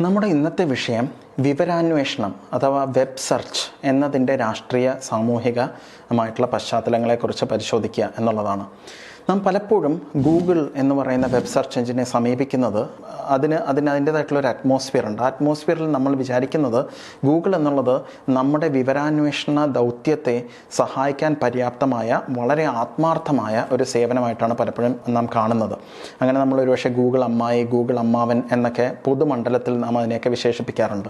നമ്മുടെ ഇന്നത്തെ വിഷയം വിവരാന്വേഷണം അഥവാ വെബ് സെർച്ച് എന്നതിന്റെ രാഷ്ട്രീയ സാമൂഹികമായിട്ടുള്ള പശ്ചാത്തലങ്ങളെക്കുറിച്ച് പരിശോധിക്കുക എന്നുള്ളതാണ്. നാം പലപ്പോഴും ഗൂഗിൾ എന്ന് പറയുന്ന വെബ് സെർച്ച് എഞ്ചിനെ സമീപിക്കുന്നത് അതിന് അതിന് അതിന്റേതായിട്ടുള്ള ഒരു അറ്റ്മോസ്ഫിയർ ഉണ്ട്. അറ്റ്മോസ്ഫിയറിൽ നമ്മൾ വിചാരിക്കുന്നത് ഗൂഗിൾ എന്നുള്ളത് നമ്മുടെ വിവരാന്വേഷണ ദൗത്യത്തെ സഹായിക്കാൻ പര്യാപ്തമായ വളരെ ആത്മാർത്ഥമായ ഒരു സേവനമായിട്ടാണ് പലപ്പോഴും നാം കാണുന്നത്. അങ്ങനെ നമ്മൾ ഒരുപക്ഷെ ഗൂഗിൾ അമ്മായി ഗൂഗിൾ അമ്മാവൻ എന്നൊക്കെ പൊതുമണ്ഡലത്തിൽ നാം അതിനെയൊക്കെ വിശേഷിപ്പിക്കാറുണ്ട്.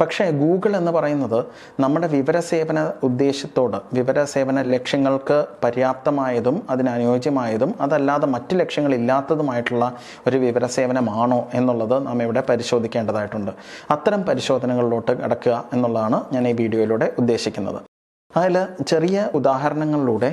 പക്ഷേ ഗൂഗിൾ എന്ന് പറയുന്നത് നമ്മുടെ വിവരസേവന ഉദ്ദേശത്തോട് വിവരസേവന ലക്ഷ്യങ്ങൾക്ക് പര്യാപ്തമായതും അതിനനുയോജ്യമായതും അതല്ലാതെ മറ്റ് ലക്ഷ്യങ്ങളില്ലാത്തതുമായിട്ടുള്ള ഒരു വിവരസേവനമാണോ എന്നുള്ളത് നാം ഇവിടെ പരിശോധിക്കേണ്ടതായിട്ടുണ്ട്. അത്തരം പരിശോധനകളിലോട്ട് കടക്കുക എന്നുള്ളതാണ് ഞാൻ ഈ വീഡിയോയിലൂടെ ഉദ്ദേശിക്കുന്നത്. അതിൽ ചെറിയ ഉദാഹരണങ്ങളിലൂടെ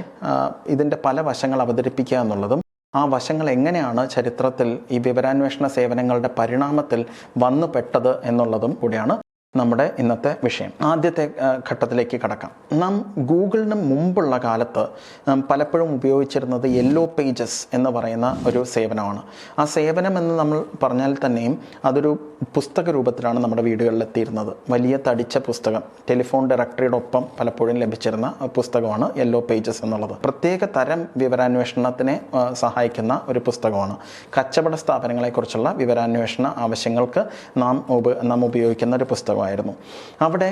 ഇതിന്റെ പല വശങ്ങൾ അവതരിപ്പിക്കുക എന്നുള്ളതും ആ വശങ്ങൾ എങ്ങനെയാണ് ചരിത്രത്തിൽ ഈ വിവരാന്വേഷണ സേവനങ്ങളുടെ പരിണാമത്തിൽ വന്നുപെട്ടത് എന്നുള്ളതും കൂടിയാണ് നമ്മുടെ ഇന്നത്തെ വിഷയം. ആദ്യത്തെ ഘട്ടത്തിലേക്ക് കടക്കാം. നാം ഗൂഗിളിന് മുമ്പുള്ള കാലത്ത് നാം പലപ്പോഴും ഉപയോഗിച്ചിരുന്നത് യെല്ലോ പേജസ് എന്ന് പറയുന്ന ഒരു സേവനമാണ്. ആ സേവനം എന്ന് നമ്മൾ പറഞ്ഞാൽ തന്നെയും അതൊരു പുസ്തക രൂപത്തിലാണ് നമ്മുടെ വീടുകളിൽ എത്തിയിരുന്നത് വലിയ തടിച്ച പുസ്തകം. ടെലിഫോൺ ഡയറക്ടറിയുടെ ഒപ്പം പലപ്പോഴും ലഭിച്ചിരുന്ന പുസ്തകമാണ് യെല്ലോ പേജസ് എന്നുള്ളത്. പ്രത്യേക തരം വിവരാന്വേഷണത്തിനെ സഹായിക്കുന്ന ഒരു പുസ്തകമാണ്. കച്ചവട സ്ഥാപനങ്ങളെക്കുറിച്ചുള്ള വിവരാന്വേഷണ ആവശ്യങ്ങൾക്ക് നാം ഉപ നാം ഉപയോഗിക്കുന്ന ഒരു പുസ്തകമായിരുന്നു അവിടെ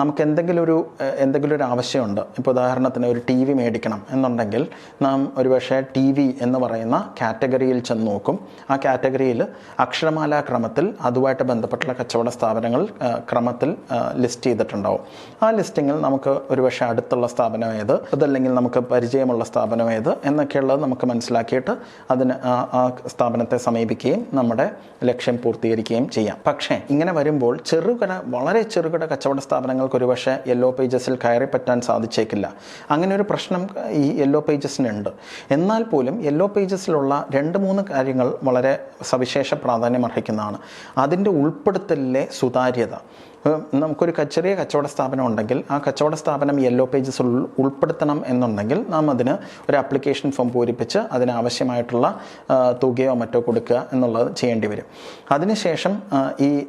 നമുക്ക് എന്തെങ്കിലും ഒരു എന്തെങ്കിലും ഒരു ആവശ്യമുണ്ട് ഇപ്പോൾ ഉദാഹരണത്തിന് ഒരു ടി വി മേടിക്കണം എന്നുണ്ടെങ്കിൽ നാം ഒരുപക്ഷെ ടി വി എന്ന് പറയുന്ന കാറ്റഗറിയിൽ ചെന്ന് നോക്കും. ആ കാറ്റഗറിയിൽ അക്ഷരമാല ക്രമത്തിൽ അതുമായിട്ട് ബന്ധപ്പെട്ടുള്ള കച്ചവട സ്ഥാപനങ്ങൾ ക്രമത്തിൽ ലിസ്റ്റ് ചെയ്തിട്ടുണ്ടാവും. ആ ലിസ്റ്റിങ്ങിൽ നമുക്ക് ഒരുപക്ഷെ അടുത്തുള്ള സ്ഥാപനം ഏത് അതല്ലെങ്കിൽ നമുക്ക് പരിചയമുള്ള സ്ഥാപനം ഏത് എന്നൊക്കെയുള്ളത് നമുക്ക് മനസ്സിലാക്കിയിട്ട് അതിന് ആ സ്ഥാപനത്തെ സമീപിക്കുകയും നമ്മുടെ ലക്ഷ്യം പൂർത്തീകരിക്കുകയും ചെയ്യാം. പക്ഷേ ഇങ്ങനെ വരുമ്പോൾ ചെറുകിട വളരെ ചെറുകിട കച്ചവട സ്ഥാപനങ്ങൾക്ക് ഒരുപക്ഷെ യെല്ലോ പേജസിൽ കയറി പറ്റാൻ സാധിച്ചേക്കില്ല. അങ്ങനെ ഒരു പ്രശ്നം ഈ യെല്ലോ പേജസിനുണ്ട് എന്നാൽ പോലും യെല്ലോ പേജസിലുള്ള രണ്ട് മൂന്ന് കാര്യങ്ങൾ വളരെ സവിശേഷ പ്രാധാന്യം അർഹിക്കുന്നതാണ്. അതിന്റെ ഉൾപ്പെടുത്തലിലെ സുതാര്യത. നമുക്കൊരു ചെറിയ കച്ചവട സ്ഥാപനം ഉണ്ടെങ്കിൽ ആ കച്ചവട സ്ഥാപനം യെല്ലോ പേജസ് ഉൾ ഉൾപ്പെടുത്തണം എന്നുണ്ടെങ്കിൽ നാം അതിന് ഒരു ആപ്ലിക്കേഷൻ ഫോം പൂരിപ്പിച്ച് അതിനാവശ്യമായിട്ടുള്ള തുകയോ മറ്റോ കൊടുക്കുക എന്നുള്ളത് ചെയ്യേണ്ടി വരും. അതിനുശേഷം ഈ-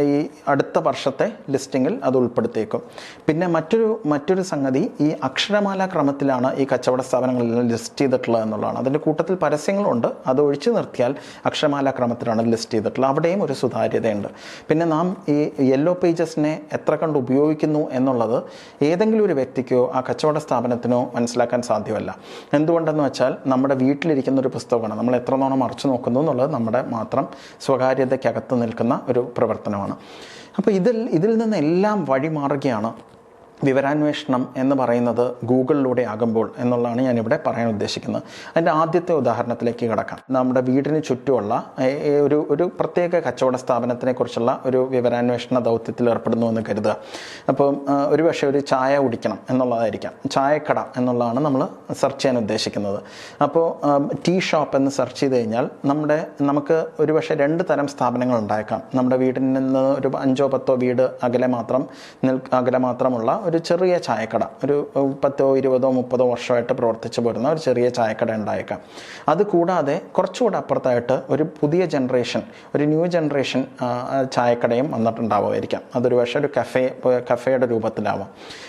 ഈ അടുത്ത വർഷത്തെ ലിസ്റ്റിങ്ങിൽ അത് ഉൾപ്പെടുത്തിയേക്കും. പിന്നെ മറ്റൊരു മറ്റൊരു സംഗതി ഈ അക്ഷരമാല ക്രമത്തിലാണ് ഈ കച്ചവട സ്ഥാപനങ്ങളെല്ലാം ലിസ്റ്റ് ചെയ്തിട്ടുള്ളത് എന്നുള്ളതാണ്. അതിന്റെ കൂട്ടത്തിൽ പരസ്യങ്ങളുണ്ട്. അത് ഒഴിച്ചു നിർത്തിയാൽ അക്ഷരമാല ക്രമത്തിലാണ് ലിസ്റ്റ് ചെയ്തിട്ടുള്ളത്. അവിടെയും ഒരു സുതാര്യതയുണ്ട്. പിന്നെ നാം ഈ യെല്ലോ പേജസിനെ എത്ര കണ്ട് ഉപയോഗിക്കുന്നു എന്നുള്ളത് ഏതെങ്കിലും ഒരു വ്യക്തിക്കോ ആ കച്ചവട സ്ഥാപനത്തിനോ മനസ്സിലാക്കാൻ സാധ്യമല്ല. എന്തുകൊണ്ടെന്ന് വെച്ചാൽ നമ്മുടെ വീട്ടിലിരിക്കുന്ന ഒരു പുസ്തകമാണ്. നമ്മൾ എത്രത്തോളം മറച്ചു നോക്കുന്നു എന്നുള്ളത് നമ്മുടെ മാത്രം സ്വകാര്യതയ്ക്കകത്ത് നിൽക്കുന്ന ഒരു പ്രവർത്തനമാണ്. അപ്പോൾ ഇതിൽ ഇതിൽ നിന്ന് എല്ലാം വഴിമാറുകയാണ് വിവരാന്വേഷണം എന്ന് പറയുന്നത് ഗൂഗിളിലൂടെ ആകുമ്പോൾ എന്നുള്ളതാണ് ഞാനിവിടെ പറയാൻ ഉദ്ദേശിക്കുന്നത്. അതിന്റെ ആദ്യത്തെ ഉദാഹരണത്തിലേക്ക് കിടക്കാം. നമ്മുടെ വീടിന് ചുറ്റുമുള്ള ഒരു ഒരു പ്രത്യേക കച്ചവട സ്ഥാപനത്തിനെ കുറിച്ചുള്ള ഒരു വിവരാന്വേഷണ ദൗത്യത്തിൽ ഏർപ്പെടുന്നു എന്ന് കരുതുക. അപ്പം ഒരു പക്ഷേ ഒരു ചായ കുടിക്കണം എന്നുള്ളതായിരിക്കാം. ചായക്കട എന്നുള്ളതാണ് നമ്മൾ സെർച്ച് ചെയ്യാൻ ഉദ്ദേശിക്കുന്നത്. അപ്പോൾ ടീ ഷോപ്പ് എന്ന് സെർച്ച് ചെയ്ത് കഴിഞ്ഞാൽ നമ്മുടെ നമുക്ക് ഒരു പക്ഷേ രണ്ട് തരം സ്ഥാപനങ്ങൾ ഉണ്ടായേക്കാം. നമ്മുടെ വീടിൽ നിന്ന് ഒരു അഞ്ചോ പത്തോ വീട് അകലെ മാത്രം അകലെ മാത്രമുള്ള ഒരു ചെറിയ ചായക്കട ഒരു പത്തോ ഇരുപതോ മുപ്പതോ വർഷമായിട്ട് പ്രവർത്തിച്ചു പോരുന്ന ഒരു ചെറിയ ചായക്കട ഉണ്ടായേക്കാം. അത് കൂടാതെ കുറച്ചുകൂടെ അപ്പുറത്തായിട്ട് ഒരു പുതിയ ജനറേഷൻ ഒരു ന്യൂ ജനറേഷൻ ചായക്കടയും വന്നിട്ടുണ്ടാവുമായിരിക്കാം. അതൊരു പക്ഷേ ഒരു കഫേ കഫേയുടെ രൂപത്തിലാവാം.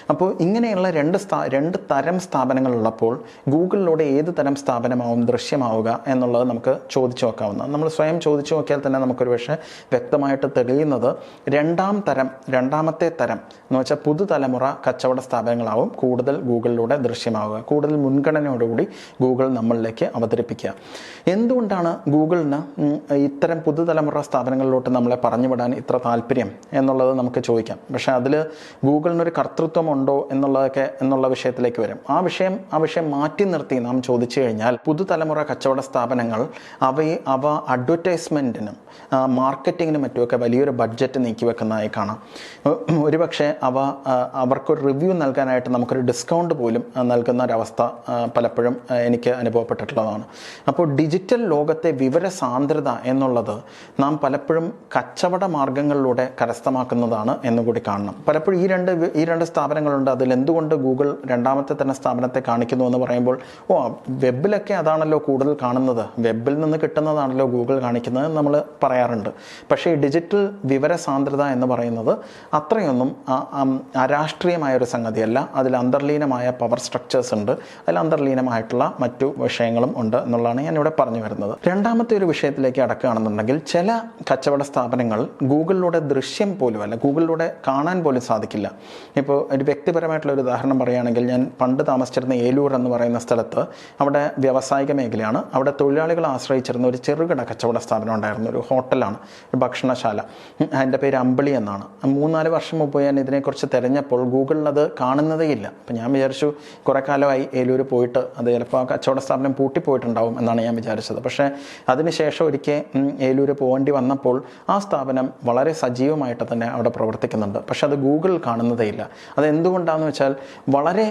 അപ്പോൾ ഇങ്ങനെയുള്ള രണ്ട് സ്ഥാ രണ്ട് തരം സ്ഥാപനങ്ങളുള്ളപ്പോൾ ഗൂഗിളിലൂടെ ഏത് തരം സ്ഥാപനമാവും ദൃശ്യമാവുക എന്നുള്ളത് നമുക്ക് ചോദിച്ചു നോക്കാവുന്ന നമ്മൾ സ്വയം ചോദിച്ചു നോക്കിയാൽ തന്നെ നമുക്കൊരു പക്ഷേ വ്യക്തമായിട്ട് തെളിയുന്നത് രണ്ടാം തരം രണ്ടാമത്തെ തരം എന്ന് വെച്ചാൽ പുതുതലമുറ കച്ചവട സ്ഥാപനങ്ങളാവും കൂടുതൽ ഗൂഗിളിലൂടെ ദൃശ്യമാവുക. കൂടുതൽ മുൻഗണനയോടുകൂടി ഗൂഗിൾ നമ്മളിലേക്ക് അവതരിപ്പിക്കുക. എന്തുകൊണ്ടാണ് ഗൂഗിളിന് ഇത്തരം പുതുതലമുറ സ്ഥാപനങ്ങളിലോട്ട് നമ്മളെ പറഞ്ഞുവിടാൻ ഇത്ര താല്പര്യം എന്നുള്ളത് നമുക്ക് ചോദിക്കാം. പക്ഷേ അതിൽ ഗൂഗിളിനൊരു കർത്തൃത്വം ഉണ്ടോ എന്നുള്ളതൊക്കെ എന്നുള്ള വിഷയത്തിലേക്ക് വരും. ആ വിഷയം ആ വിഷയം മാറ്റി നിർത്തി നാം ചോദിച്ചു കഴിഞ്ഞാൽ പുതുതലമുറ കച്ചവട സ്ഥാപനങ്ങൾ അവയെ അവ അഡ്വർടൈസ്മെന്റിനും മാർക്കറ്റിങ്ങിനും മറ്റുമൊക്കെ വലിയൊരു ബഡ്ജറ്റ് നീക്കി വെക്കുന്നതായി കാണാം ഒരുപക്ഷെ അവ അവർക്കൊരു റിവ്യൂ നൽകാനായിട്ട് നമുക്കൊരു ഡിസ്കൗണ്ട് പോലും നൽകുന്ന ഒരവസ്ഥ പലപ്പോഴും എനിക്ക് അനുഭവപ്പെട്ടിട്ടുള്ളതാണ്. അപ്പോൾ ഡിജിറ്റൽ ലോകത്തെ വിവര സാന്ദ്രത എന്നുള്ളത് നാം പലപ്പോഴും കച്ചവട മാർഗങ്ങളിലൂടെ കരസ്ഥമാക്കുന്നതാണ് എന്നുകൂടി കാണണം. പലപ്പോഴും ഈ രണ്ട് ഈ രണ്ട് സ്ഥാപനങ്ങളുണ്ട്. അതിൽ എന്തുകൊണ്ട് ഗൂഗിൾ രണ്ടാമത്തെ തന്നെ സ്ഥാപനത്തെ കാണിക്കുന്നു എന്ന് പറയുമ്പോൾ ഓ വെബിലൊക്കെ അതാണല്ലോ കൂടുതൽ കാണുന്നത്. വെബിൽ നിന്ന് കിട്ടുന്നതാണല്ലോ ഗൂഗിൾ കാണിക്കുന്നത് നമ്മൾ പറയാറുണ്ട്. പക്ഷേ ഡിജിറ്റൽ വിവര സാന്ദ്രത എന്ന് പറയുന്നത് അത്രയൊന്നും അരാഷ്ട്രീയമായ ഒരു സംഗതിയല്ല. അതിൽ അന്തർലീനമായ പവർ സ്ട്രക്ചേഴ്സ് ഉണ്ട്. അതിൽ അന്തർലീനമായിട്ടുള്ള മറ്റു വിഷയങ്ങളും ഉണ്ട് എന്നുള്ളതാണ് ഞാൻ ഇവിടെ പറഞ്ഞു വരുന്നത്. രണ്ടാമത്തെ ഒരു വിഷയത്തിലേക്ക് അടക്കുകയാണെന്നുണ്ടെങ്കിൽ ചില കച്ചവട സ്ഥാപനങ്ങൾ ഗൂഗിളിലൂടെ ദൃശ്യം പോലും അല്ല ഗൂഗിളിലൂടെ കാണാൻ പോലും സാധിക്കില്ല. ഇപ്പോൾ ഒരു വ്യക്തിപരമായിട്ടുള്ള ഒരു ഉദാഹരണം പറയുകയാണെങ്കിൽ ഞാൻ പണ്ട് താമസിച്ചിരുന്ന ഏലൂർ എന്ന് പറയുന്ന സ്ഥലത്ത് അവിടെ വ്യാവസായിക മേഖലയാണ്. അവിടെ തൊഴിലാളികൾ ആശ്രയിച്ചിരുന്ന ഒരു ചെറുകിട കച്ചവട സ്ഥാപനം ഉണ്ടായിരുന്നു ഒരു ഹോട്ടലാണ് ഒരു ഭക്ഷണശാല. അതിന്റെ പേര് അമ്പിളി എന്നാണ്. മൂന്നാൽ വർഷം മുമ്പ് ഞാൻ ഇതിനെക്കുറിച്ച് തിരഞ്ഞപ്പോൾ ഗൂഗിളിൽ അത് കാണുന്നതേ ഇല്ല. അപ്പം ഞാൻ വിചാരിച്ചു കുറേ കാലമായി ഏലൂർ പോയിട്ട് അത് ചിലപ്പോൾ ആ കച്ചവട സ്ഥാപനം പൂട്ടിപ്പോയിട്ടുണ്ടാവും എന്നാണ് ഞാൻ വിചാരിച്ചത്. പക്ഷേ അതിനുശേഷം ഒരിക്കൽ ഏലൂർ പോകേണ്ടി വന്നപ്പോൾ ആ സ്ഥാപനം വളരെ സജീവമായിട്ട് തന്നെ അവിടെ പ്രവർത്തിക്കുന്നുണ്ട്. പക്ഷേ അത് ഗൂഗിൾ കാണുന്നതേ ഇല്ല. അതെന്തുകൊണ്ടാണെന്ന് വെച്ചാൽ വളരെ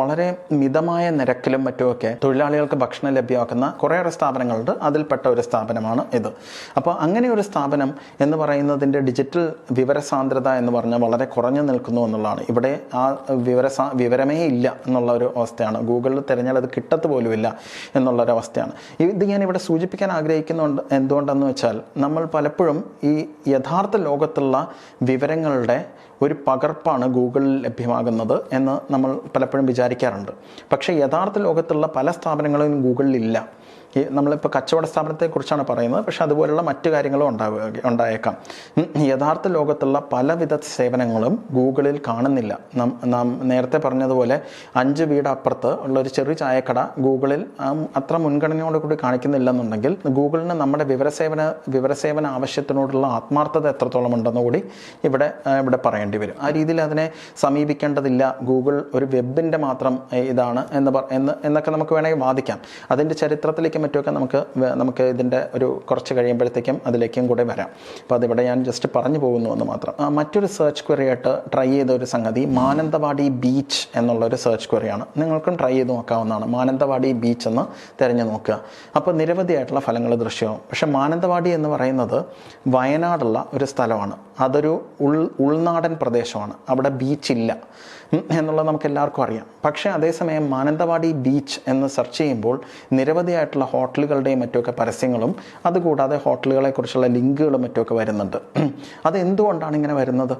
വളരെ മിതമായ നിരക്കിലും മറ്റുമൊക്കെ തൊഴിലാളികൾക്ക് ഭക്ഷണം ലഭ്യമാക്കുന്ന കുറേയേറെ സ്ഥാപനങ്ങളുണ്ട്. അതിൽപ്പെട്ട ഒരു സ്ഥാപനമാണ് ഇത്. അപ്പോൾ അങ്ങനെ ഒരു സ്ഥാപനം എന്ന് പറയുന്നതിന്റെ ഡിജിറ്റൽ വിവരസാന്ദ്രത എന്ന് പറഞ്ഞാൽ വളരെ കുറഞ്ഞു നിൽക്കുന്നു എന്നുള്ളതാണ്. ഇവിടെ ആ വിവര വിവരമേ ഇല്ല എന്നുള്ള ഒരു അവസ്ഥയാണ്. ഗൂഗിളിൽ തിരഞ്ഞാൽ അത് കിട്ടത്ത് പോലുമില്ല എന്നുള്ളൊരവസ്ഥയാണ് ഇത് ഞാൻ ഇവിടെ സൂചിപ്പിക്കാൻ ആഗ്രഹിക്കുന്നുണ്ട്. എന്തുകൊണ്ടെന്ന് വെച്ചാൽ നമ്മൾ പലപ്പോഴും ഈ യഥാർത്ഥ ലോകത്തുള്ള വിവരങ്ങളുടെ ഒരു പകർപ്പാണ് ഗൂഗിളിൽ ലഭ്യമാകുന്നത് എന്ന് നമ്മൾ പലപ്പോഴും വിചാരിക്കാറുണ്ട്. പക്ഷേ യഥാർത്ഥ ലോകത്തുള്ള പല സ്ഥാപനങ്ങളും ഗൂഗിളിലില്ല ഈ നമ്മളിപ്പോൾ കച്ചവട സ്ഥാപനത്തെക്കുറിച്ചാണ് പറയുന്നത്. പക്ഷേ അതുപോലുള്ള മറ്റു കാര്യങ്ങളും ഉണ്ടാവുക ഉണ്ടായേക്കാം. യഥാർത്ഥ ലോകത്തുള്ള പലവിധ സേവനങ്ങളും ഗൂഗിളിൽ കാണുന്നില്ല. നാം നാം നേരത്തെ പറഞ്ഞതുപോലെ അഞ്ച് വീട് അപ്പുറത്ത് ഉള്ള ഒരു ചെറിയ ചായക്കട ഗൂഗിളിൽ അത്ര മുൻഗണനയോട് കൂടി കാണിക്കുന്നില്ലെന്നുണ്ടെങ്കിൽ ഗൂഗിളിന് നമ്മുടെ വിവരസേവന വിവരസേവന ആവശ്യത്തിനോടുള്ള ആത്മാർത്ഥത എത്രത്തോളം ഉണ്ടെന്ന് കൂടി ഇവിടെ ഇവിടെ പറയേണ്ടി വരും. ആ രീതിയിൽ അതിനെ സമീപിക്കേണ്ടതില്ല. ഗൂഗിൾ ഒരു വെബിന്റെ മാത്രം ഇതാണ് എന്ന് എന്നൊക്കെ നമുക്ക് വേണമെങ്കിൽ വാദിക്കാം. അതിന്റെ ചരിത്രത്തിലേക്കും മറ്റുമൊക്കെ നമുക്ക് നമുക്ക് ഇതിന്റെ ഒരു കുറച്ച് കഴിയുമ്പോഴത്തേക്കും അതിലേക്കും കൂടെ വരാം. അപ്പോൾ അതിവിടെ ഞാൻ ജസ്റ്റ് പറഞ്ഞു പോകുന്നു എന്ന് മാത്രം. മറ്റൊരു സെർച്ച് ക്വറി ആയിട്ട് ട്രൈ ചെയ്ത ഒരു സംഗതി മാനന്തവാടി ബീച്ച് എന്നുള്ള ഒരു സെർച്ച് ക്വറിയാണ് നിങ്ങൾക്കും ട്രൈ ചെയ്ത് നോക്കാവുന്നതാണ്. മാനന്തവാടി ബീച്ച് എന്ന് തിരഞ്ഞു നോക്കുക. അപ്പോൾ നിരവധിയായിട്ടുള്ള ഫലങ്ങൾ ദൃശ്യമാവും പക്ഷേ മാനന്തവാടി എന്ന് പറയുന്നത് വയനാടുള്ള ഒരു സ്ഥലമാണ്. അതൊരു ഉൾ ഉൾനാടൻ പ്രദേശമാണ്. അവിടെ ബീച്ചില്ല എന്നുള്ളത് നമുക്ക് എല്ലാവർക്കും അറിയാം. പക്ഷേ അതേസമയം മാനന്തവാടി ബീച്ച് എന്ന് സെർച്ച് ചെയ്യുമ്പോൾ നിരവധിയായിട്ടുള്ള ഹോട്ടലുകളുടെയും മറ്റുമൊക്കെ പരസ്യങ്ങളും അതുകൂടാതെ ഹോട്ടലുകളെക്കുറിച്ചുള്ള ലിങ്കുകളും മറ്റുമൊക്കെ വരുന്നുണ്ട്. അത് എന്തുകൊണ്ടാണ് ഇങ്ങനെ വരുന്നത്?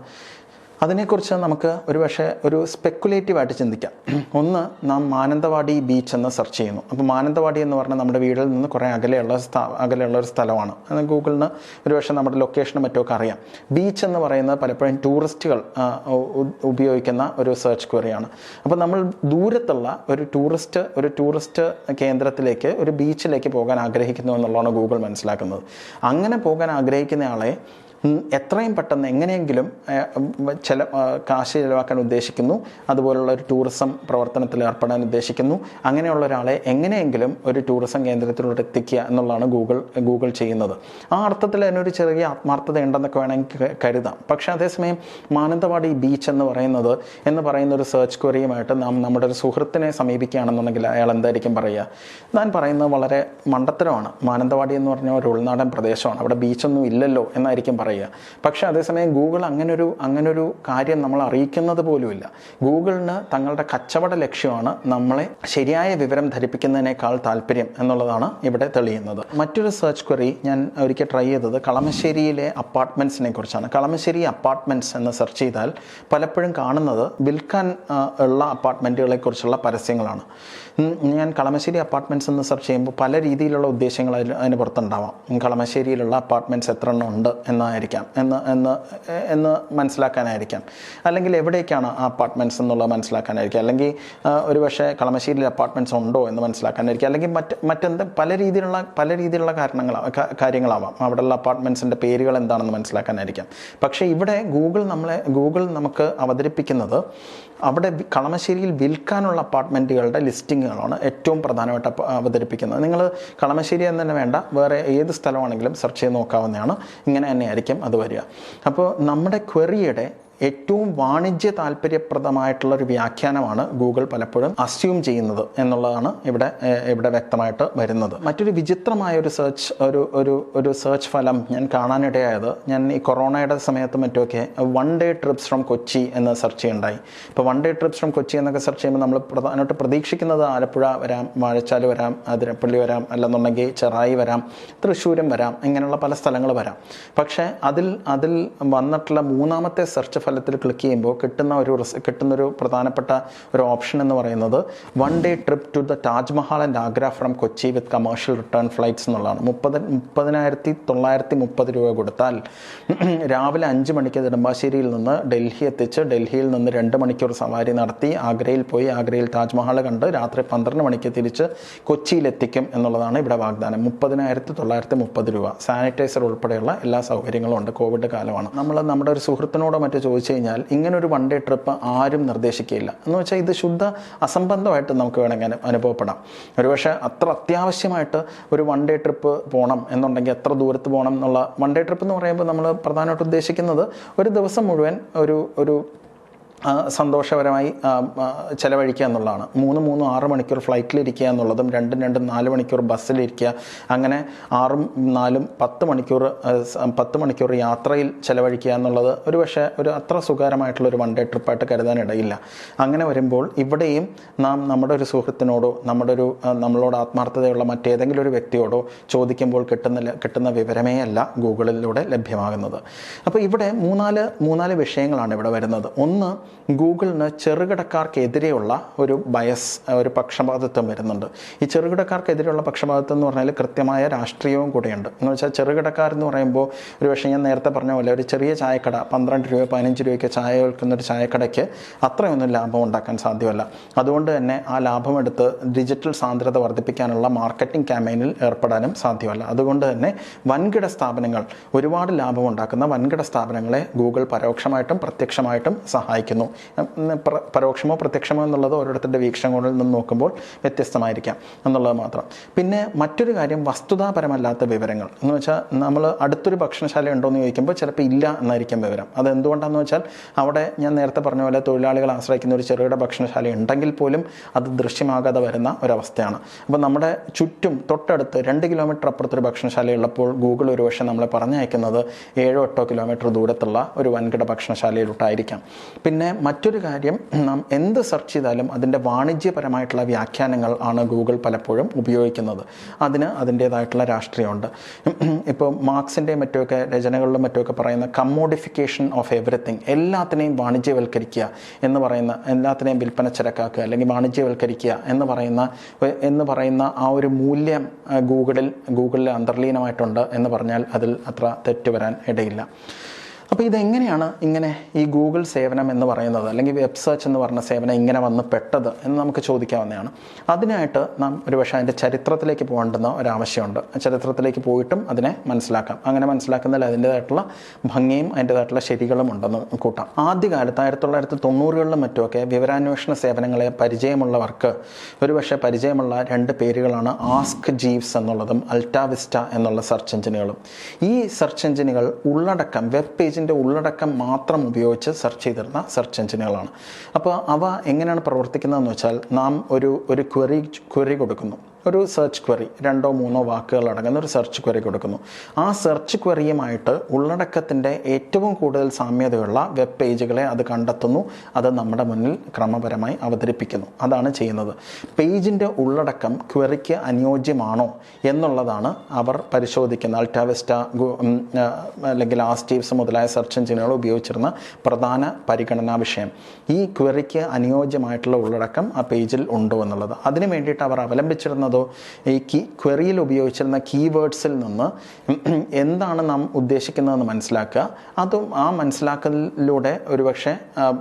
അതിനെക്കുറിച്ച് നമുക്ക് ഒരു പക്ഷേ ഒരു സ്പെക്കുലേറ്റീവായിട്ട് ചിന്തിക്കാം. ഒന്ന് നാം മാനന്തവാടി ബീച്ച് എന്ന് സെർച്ച് ചെയ്യുന്നു. അപ്പോൾ മാനന്തവാടി എന്ന് പറഞ്ഞാൽ നമ്മുടെ വീടിൽ നിന്ന് കുറേ അകലെയുള്ള അകലെയുള്ള ഒരു സ്ഥലമാണ്. ഗൂഗിളിന് ഒരു പക്ഷേ നമ്മുടെ ലൊക്കേഷനും മറ്റുമൊക്കെ അറിയാം. ബീച്ച് എന്ന് പറയുന്നത് പലപ്പോഴും ടൂറിസ്റ്റുകൾ ഉപയോഗിക്കുന്ന ഒരു സെർച്ച് ക്വറിയാണ് അപ്പോൾ നമ്മൾ ദൂരത്തുള്ള ഒരു ടൂറിസ്റ്റ് ഒരു ടൂറിസ്റ്റ് കേന്ദ്രത്തിലേക്ക് ഒരു ബീച്ചിലേക്ക് പോകാൻ ആഗ്രഹിക്കുന്നു എന്നുള്ളതാണ് ഗൂഗിൾ മനസ്സിലാക്കുന്നത്. അങ്ങനെ പോകാൻ ആഗ്രഹിക്കുന്ന ആളെ ഉം, എത്രയും പെട്ടെന്ന് എങ്ങനെയെങ്കിലും ചില കാശ് ചിലവാക്കാൻ ഉദ്ദേശിക്കുന്നു. അതുപോലുള്ള ഒരു ടൂറിസം പ്രവർത്തനത്തിൽ ഏർപ്പെടാൻ ഉദ്ദേശിക്കുന്നു. അങ്ങനെയുള്ള ഒരാളെ എങ്ങനെയെങ്കിലും ഒരു ടൂറിസം കേന്ദ്രത്തിലൂടെ എത്തിക്കുക എന്നുള്ളതാണ് ഗൂഗിൾ ഗൂഗിൾ ചെയ്യുന്നത്. ആ അർത്ഥത്തിൽ അതിനൊരു ചെറിയ ആത്മാർത്ഥത ഉണ്ടെന്നൊക്കെ വേണമെങ്കിൽ കരുതാം. പക്ഷേ അതേസമയം മാനന്തവാടി ബീച്ച് എന്ന് പറയുന്നത് എന്ന് പറയുന്ന ഒരു സെർച്ച് ക്വറിയുമായിട്ട് നാം നമ്മുടെ ഒരു സുഹൃത്തിനെ സമീപിക്കുകയാണെന്നുണ്ടെങ്കിൽ അയാൾ എന്തായിരിക്കും പറയുക? ഞാൻ പറയുന്നത് വളരെ മണ്ടത്തരമാണ്. മാനന്തവാടി എന്ന് പറഞ്ഞ ഒരു ഉൾനാടൻ പ്രദേശമാണ്. അവിടെ ബീച്ചൊന്നും ഇല്ലല്ലോ എന്നായിരിക്കും പറയുക. പക്ഷേ അതേസമയം ഗൂഗിൾ അങ്ങനൊരു അങ്ങനൊരു കാര്യം നമ്മൾ അറിയിക്കുന്നത് പോലുമില്ല. ഗൂഗിളിന് തങ്ങളുടെ കച്ചവട ലക്ഷ്യമാണ് നമ്മളെ ശരിയായ വിവരം ധരിപ്പിക്കുന്നതിനേക്കാൾ താല്പര്യം എന്നുള്ളതാണ് ഇവിടെ തെളിയുന്നത്. മറ്റൊരു സെർച്ച് ക്വറി ഞാൻ ഒരിക്കൽ ട്രൈ ചെയ്തത് കളമശ്ശേരിയിലെ അപ്പാർട്ട്മെന്റ്സിനെ കുറിച്ചാണ്. കളമശ്ശേരി അപ്പാർട്ട്മെന്റ്സ് എന്ന് സെർച്ച് ചെയ്താൽ പലപ്പോഴും കാണുന്നത് വിൽക്കാൻ ഉള്ള അപ്പാർട്ട്മെന്റുകളെ കുറിച്ചുള്ള പരസ്യങ്ങളാണ്. ഞാൻ കളമശ്ശേരി അപ്പാർട്ട്മെന്റ്സ് എന്ന് സെർച്ച് ചെയ്യുമ്പോൾ പല രീതിയിലുള്ള ഉദ്ദേശങ്ങൾ അതിന് പുറത്തുണ്ടാവാം. കളമശ്ശേരിയിലുള്ള അപ്പാർട്ട്മെന്റ്സ് എത്ര എണ്ണം ഉണ്ട് എന്നായിരിക്കാം. എന്ന് എന്ന് എന്ന് മനസ്സിലാക്കാനായിരിക്കാം. അല്ലെങ്കിൽ എവിടേക്കാണ് ആ അപ്പാർട്ട്മെന്റ്സ് എന്നുള്ളത് മനസ്സിലാക്കാനായിരിക്കാം. അല്ലെങ്കിൽ ഒരു പക്ഷേ കളമശ്ശേരിയിൽ അപ്പാർട്ട്മെന്റ്സ് ഉണ്ടോ എന്ന് മനസ്സിലാക്കാനായിരിക്കും. അല്ലെങ്കിൽ മറ്റ് മറ്റെന്ത് പല രീതിയിലുള്ള പല രീതിയിലുള്ള കാരണങ്ങളാണ് കാര്യങ്ങളാവാം. അവിടെയുള്ള അപ്പാർട്ട്മെന്റ്സിന്റെ പേരുകൾ എന്താണെന്ന് മനസ്സിലാക്കാനായിരിക്കാം. പക്ഷേ ഇവിടെ ഗൂഗിൾ നമ്മളെ ഗൂഗിൾ നമുക്ക് അവതരിപ്പിക്കുന്നത് അവിടെ കളമശ്ശേരിയിൽ വിൽക്കാനുള്ള അപ്പാർട്ട്മെന്റുകളുടെ ലിസ്റ്റിങ്ങുകളാണ് ഏറ്റവും പ്രധാനമായിട്ട് അവതരിപ്പിക്കുന്നത്. നിങ്ങൾ കളമശ്ശേരി എന്ന് തന്നെ വേണ്ട വേറെ ഏത് സ്ഥലമാണെങ്കിലും സെർച്ച് ചെയ്ത് നോക്കാവുന്നതാണ്. ഇങ്ങനെ തന്നെയായിരിക്കും അത് വരിക. അപ്പോൾ നമ്മുടെ ക്വറിയുടെ ഏറ്റവും വാണിജ്യ താല്പര്യപ്രദമായിട്ടുള്ള ഒരു വ്യാഖ്യാനമാണ് ഗൂഗിൾ പലപ്പോഴും അസ്യൂം ചെയ്യുന്നത് എന്നുള്ളതാണ് ഇവിടെ ഇവിടെ വ്യക്തമായിട്ട് വരുന്നത്. മറ്റൊരു വിചിത്രമായ ഒരു സെർച്ച് ഒരു ഒരു ഒരു സെർച്ച് ഫലം ഞാൻ കാണാനിടയായത് ഞാൻ ഈ കൊറോണയുടെ സമയത്ത് മറ്റുമൊക്കെ one day trips from Kochi എന്ന് സെർച്ച് ചെയ്യുണ്ടായി. ഇപ്പോൾ one day trips from Kochi എന്നൊക്കെ സെർച്ച് ചെയ്യുമ്പോൾ നമ്മൾ പ്രധാനമായിട്ട് പ്രതീക്ഷിക്കുന്നത് ആലപ്പുഴ വരാം വാഴച്ചാൽ വരാം അതിരപ്പള്ളി വരാം അല്ലെന്നുണ്ടെങ്കിൽ ചെറായി വരാം തൃശ്ശൂരും വരാം ഇങ്ങനെയുള്ള പല സ്ഥലങ്ങൾ വരാം. പക്ഷേ അതിൽ അതിൽ വന്നിട്ടുള്ള മൂന്നാമത്തെ സെർച്ച് ഫലത്തിൽ ക്ലിക്ക് ചെയ്യുമ്പോൾ കിട്ടുന്ന ഒരു കിട്ടുന്ന കിട്ടുന്നൊരു പ്രധാനപ്പെട്ട ഒരു ഓപ്ഷൻ എന്ന് പറയുന്നത് one day trip to the Taj Mahal and Agra from Kochi with commercial return flights എന്നുള്ളതാണ്. മുപ്പത് മുപ്പതിനായിരത്തി തൊള്ളായിരത്തി മുപ്പത് രൂപ കൊടുത്താൽ രാവിലെ അഞ്ച് മണിക്ക് നെടുമ്പാശ്ശേരിയിൽ നിന്ന് ഡൽഹി എത്തിച്ച് ഡൽഹിയിൽ നിന്ന് രണ്ട് മണിക്കൂർ സവാരി നടത്തി ആഗ്രയിൽ പോയി ആഗ്രയിൽ താജ്മഹൽ കണ്ട് രാത്രി പന്ത്രണ്ട് മണിക്ക് തിരിച്ച് കൊച്ചിയിലെത്തിക്കും എന്നുള്ളതാണ് ഇവിടെ വാഗ്ദാനം. മുപ്പതിനായിരത്തി തൊള്ളായിരത്തി മുപ്പത് രൂപ. സാനിറ്റൈസർ ഉൾപ്പെടെയുള്ള എല്ലാ സൗകര്യങ്ങളും ഉണ്ട്. കോവിഡ് കാലമാണ്. നമ്മൾ നമ്മുടെ ഒരു സുഹൃത്തിനോടോ മറ്റോ ചോദിച്ചു കഴിഞ്ഞാൽ ഇങ്ങനെ ഒരു വൺ ഡേ ട്രിപ്പ് ആരും നിർദ്ദേശിക്കുകയില്ല. എന്ന് വെച്ചാൽ ഇത് ശുദ്ധ അസംബന്ധമായിട്ട് നമുക്ക് വേണമെങ്കിൽ അനുഭവപ്പെടാം. ഒരുപക്ഷെ അത്ര അത്യാവശ്യമായിട്ട് ഒരു വൺ ഡേ ട്രിപ്പ് പോകണം എന്നുണ്ടെങ്കിൽ എത്ര ദൂരത്ത് പോകണം എന്നുള്ള വൺ ഡേ ട്രിപ്പ് എന്ന് പറയുമ്പോൾ നമ്മൾ പ്രധാനമായിട്ട് ഉദ്ദേശിക്കുന്നത് ഒരു ദിവസം മുഴുവൻ ഒരു ഒരു സന്തോഷപരമായി ചെലവഴിക്കുക എന്നുള്ളതാണ്. മൂന്ന് മൂന്ന് ആറ് മണിക്കൂർ ഫ്ലൈറ്റിലിരിക്കുക എന്നുള്ളതും രണ്ടും രണ്ടും നാല് മണിക്കൂർ ബസ്സിലിരിക്കുക അങ്ങനെ ആറും നാലും പത്ത് മണിക്കൂർ പത്ത് മണിക്കൂർ യാത്രയിൽ ചിലവഴിക്കുക എന്നുള്ളത് ഒരു പക്ഷേ ഒരു അത്ര സുഖകരമായിട്ടുള്ള ഒരു വൺ ഡേ ട്രിപ്പായിട്ട് കരുതാനിടയില്ല അങ്ങനെ വരുമ്പോൾ ഇവിടെയും നാം നമ്മുടെ ഒരു സുഹൃത്തിനോടോ നമ്മുടെ ഒരു നമ്മളോട് ആത്മാർത്ഥതയുള്ള മറ്റേതെങ്കിലും ഒരു വ്യക്തിയോടോ ചോദിക്കുമ്പോൾ കിട്ടുന്ന കിട്ടുന്ന വിവരമേ അല്ല ഗൂഗിളിലൂടെ ലഭ്യമാകുന്നത്. അപ്പോൾ ഇവിടെ മൂന്നാൽ മൂന്നാൽ വിഷയങ്ങളാണ് ഇവിടെ വരുന്നത്. ഒന്ന് ഗൂഗിളിന് ചെറുകിടക്കാർക്കെതിരെയുള്ള ഒരു ബയസ് ഒരു പക്ഷപാതിത്വം വരുന്നുണ്ട്. ഈ ചെറുകിടക്കാർക്കെതിരെയുള്ള പക്ഷപാതിത്വം എന്ന് പറഞ്ഞാൽ കൃത്യമായ രാഷ്ട്രീയവും കൂടെയുണ്ട്. എന്ന് വെച്ചാൽ ചെറുകിടക്കാർ എന്ന് പറയുമ്പോൾ ഒരു പക്ഷേ ഞാൻ നേരത്തെ പറഞ്ഞ പോലെ ഒരു ചെറിയ ചായക്കട പന്ത്രണ്ട് രൂപ പതിനഞ്ച് രൂപയ്ക്ക് ചായ വിൽക്കുന്ന ഒരു ചായക്കടയ്ക്ക് അത്രയൊന്നും ലാഭം ഉണ്ടാക്കാൻ സാധ്യമല്ല. അതുകൊണ്ട് തന്നെ ആ ലാഭമെടുത്ത് ഡിജിറ്റൽ സാന്ദ്രത വർദ്ധിപ്പിക്കാനുള്ള മാർക്കറ്റിംഗ് ക്യാമ്പയിനിൽ ഏർപ്പെടാനും സാധ്യമല്ല. അതുകൊണ്ട് തന്നെ വൻകിട സ്ഥാപനങ്ങൾ ഒരുപാട് ലാഭം ഉണ്ടാക്കുന്ന വൻകിട സ്ഥാപനങ്ങളെ ഗൂഗിൾ പരോക്ഷമായിട്ടും പ്രത്യക്ഷമായിട്ടും സഹായിക്കുന്നു. പ്ര- പരോക്ഷമോ പ്രത്യക്ഷമോ എന്നുള്ളത് ഓരോരുത്തരുടെ വീക്ഷണങ്ങളിൽ നിന്ന് നോക്കുമ്പോൾ വ്യത്യസ്തമായിരിക്കാം എന്നുള്ളത് മാത്രം. പിന്നെ മറ്റൊരു കാര്യം വസ്തുതാപരമല്ലാത്ത വിവരങ്ങൾ. എന്ന് വെച്ചാൽ നമ്മൾ അടുത്തൊരു ഭക്ഷണശാല ഉണ്ടോ എന്ന് ചോദിക്കുമ്പോൾ ചിലപ്പോൾ ഇല്ല എന്നായിരിക്കും വിവരം. അത് എന്തുകൊണ്ടാണെന്ന് വെച്ചാൽ അവിടെ ഞാൻ നേരത്തെ പറഞ്ഞ പോലെ തൊഴിലാളികൾ ആശ്രയിക്കുന്ന ഒരു ചെറുകിട ഭക്ഷണശാല ഉണ്ടെങ്കിൽ പോലും അത് ദൃശ്യമാകാതെ വരുന്ന ഒരവസ്ഥയാണ്. അപ്പോൾ നമ്മുടെ ചുറ്റും തൊട്ടടുത്ത് രണ്ട് കിലോമീറ്റർ അപ്പുറത്തൊരു ഭക്ഷണശാല ഉള്ളപ്പോൾ ഗൂഗിൾ ഒരുപക്ഷെ നമ്മളെ പറഞ്ഞയക്കുന്നത് ഏഴോ എട്ടോ കിലോമീറ്റർ ദൂരത്തുള്ള ഒരു വൻകിട ഭക്ഷണശാലയിലോട്ടായിരിക്കാം. പിന്നെ മറ്റൊരു കാര്യം നാം എന്ത് സെർച്ച് ചെയ്താലും അതിന്റെ വാണിജ്യപരമായിട്ടുള്ള വ്യാഖ്യാനങ്ങൾ ആണ് ഗൂഗിൾ പലപ്പോഴും ഉപയോഗിക്കുന്നത്. അതിന് അതിന്റേതായിട്ടുള്ള രാഷ്ട്രീയമുണ്ട്. ഇപ്പോൾ മാർക്സിന്റെയും മറ്റുമൊക്കെ രചനകളിലും മറ്റുമൊക്കെ പറയുന്ന കമ്മോഡിഫിക്കേഷൻ ഓഫ് എവറിത്തിങ് എല്ലാത്തിനെയും വാണിജ്യവൽക്കരിക്കുക എന്ന് പറയുന്ന എല്ലാത്തിനെയും വിൽപ്പന ചരക്കാക്കുക അല്ലെങ്കിൽ വാണിജ്യവൽക്കരിക്കുക എന്ന് പറയുന്ന എന്ന് പറയുന്ന ആ ഒരു മൂല്യം ഗൂഗിളിൽ ഗൂഗിളിൽ അന്തർലീനമായിട്ടുണ്ട് എന്ന് പറഞ്ഞാൽ അതിൽ അത്ര തെറ്റ് വരാൻ ഇടയില്ല. അപ്പോൾ ഇതെങ്ങനെയാണ് ഇങ്ങനെ ഈ ഗൂഗിൾ സേവനം എന്ന് പറയുന്നത്? അല്ലെങ്കിൽ വെബ് സെർച്ച് എന്ന് പറഞ്ഞ സേവനം ഇങ്ങനെ വന്ന് പെട്ടത് എന്ന് നമുക്ക് ചോദിക്കാവുന്നതാണ്. അതിനായിട്ട് നാം ഒരുപക്ഷെ അതിന്റെ ചരിത്രത്തിലേക്ക് പോകേണ്ടുന്ന ഒരാവശ്യമുണ്ട്. ചരിത്രത്തിലേക്ക് പോയിട്ടും അതിനെ മനസ്സിലാക്കാം. അങ്ങനെ മനസ്സിലാക്കുന്നതിൽ അതിന്റേതായിട്ടുള്ള ഭംഗിയും അതിന്റേതായിട്ടുള്ള ശരികളും ഉണ്ടെന്ന് കൂട്ടാം. ആദ്യകാലത്ത് ആയിരത്തി തൊള്ളായിരത്തി തൊണ്ണൂറുകളിലും മറ്റുമൊക്കെ വിവരാന്വേഷണ സേവനങ്ങളെ പരിചയമുള്ളവർക്ക് ഒരുപക്ഷെ പരിചയമുള്ള രണ്ട് പേരുകളാണ് ആസ്ക് ജീവ്സ് എന്നുള്ളതും അൽറ്റാവിസ്റ്റ എന്നുള്ള സെർച്ച് എഞ്ചിനുകളും. ഈ സെർച്ച് എഞ്ചിനുകൾ ഉള്ളടക്കം വെബ് പേജിന്റെ ഉള്ളടക്കം മാത്രം ഉപയോഗിച്ച് സെർച്ച് ചെയ്തിരുന്ന സെർച്ച് എഞ്ചിനുകളാണ് അപ്പോൾ അവ എങ്ങനെയാണ് പ്രവർത്തിക്കുന്നതെന്ന് വെച്ചാൽ നാം ഒരു ഒരു ക്വറി ക്വറി കൊടുക്കുന്നു. ഒരു സെർച്ച് ക്വറി രണ്ടോ മൂന്നോ വാക്കുകൾ അടങ്ങുന്ന ഒരു സെർച്ച് ക്വറി കൊടുക്കുന്നു. ആ സെർച്ച് ക്വറിയുമായിട്ട് ഉള്ളടക്കത്തിന്റെ ഏറ്റവും കൂടുതൽ സാമ്യതയുള്ള വെബ് പേജുകളെ അത് കണ്ടെത്തുന്നു അത് നമ്മുടെ മുന്നിൽ ക്രമപരമായി അവതരിപ്പിക്കുന്നു. അതാണ് ചെയ്യുന്നത്. പേജിന്റെ ഉള്ളടക്കം ക്വറിക്ക് അനുയോജ്യമാണോ എന്നുള്ളതാണ് അവർ പരിശോധിക്കുന്ന. അൾട്ടാവെസ്റ്റ അല്ലെങ്കിൽ ആസ്റ്റീവ്സ് മുതലായ സെർച്ച് എഞ്ചിനുകൾ ഉപയോഗിച്ചിരുന്ന പ്രധാന പരിഗണനാ വിഷയം. ഈ ക്വറിക്ക് അനുയോജ്യമായിട്ടുള്ള ഉള്ളടക്കം ആ പേജിൽ ഉണ്ടോ എന്നുള്ളത്. അതിനു വേണ്ടിയിട്ട് അവർ അവലംബിച്ചിരുന്നതോ ഈ കീ ക്വറിയിൽ ഉപയോഗിച്ചിരുന്ന കീവേഡ്സിൽ നിന്ന് എന്താണ് നാം ഉദ്ദേശിക്കുന്നതെന്ന് മനസ്സിലാക്കുക. അതും ആ മനസ്സിലാക്കലിലൂടെ ഒരുപക്ഷെ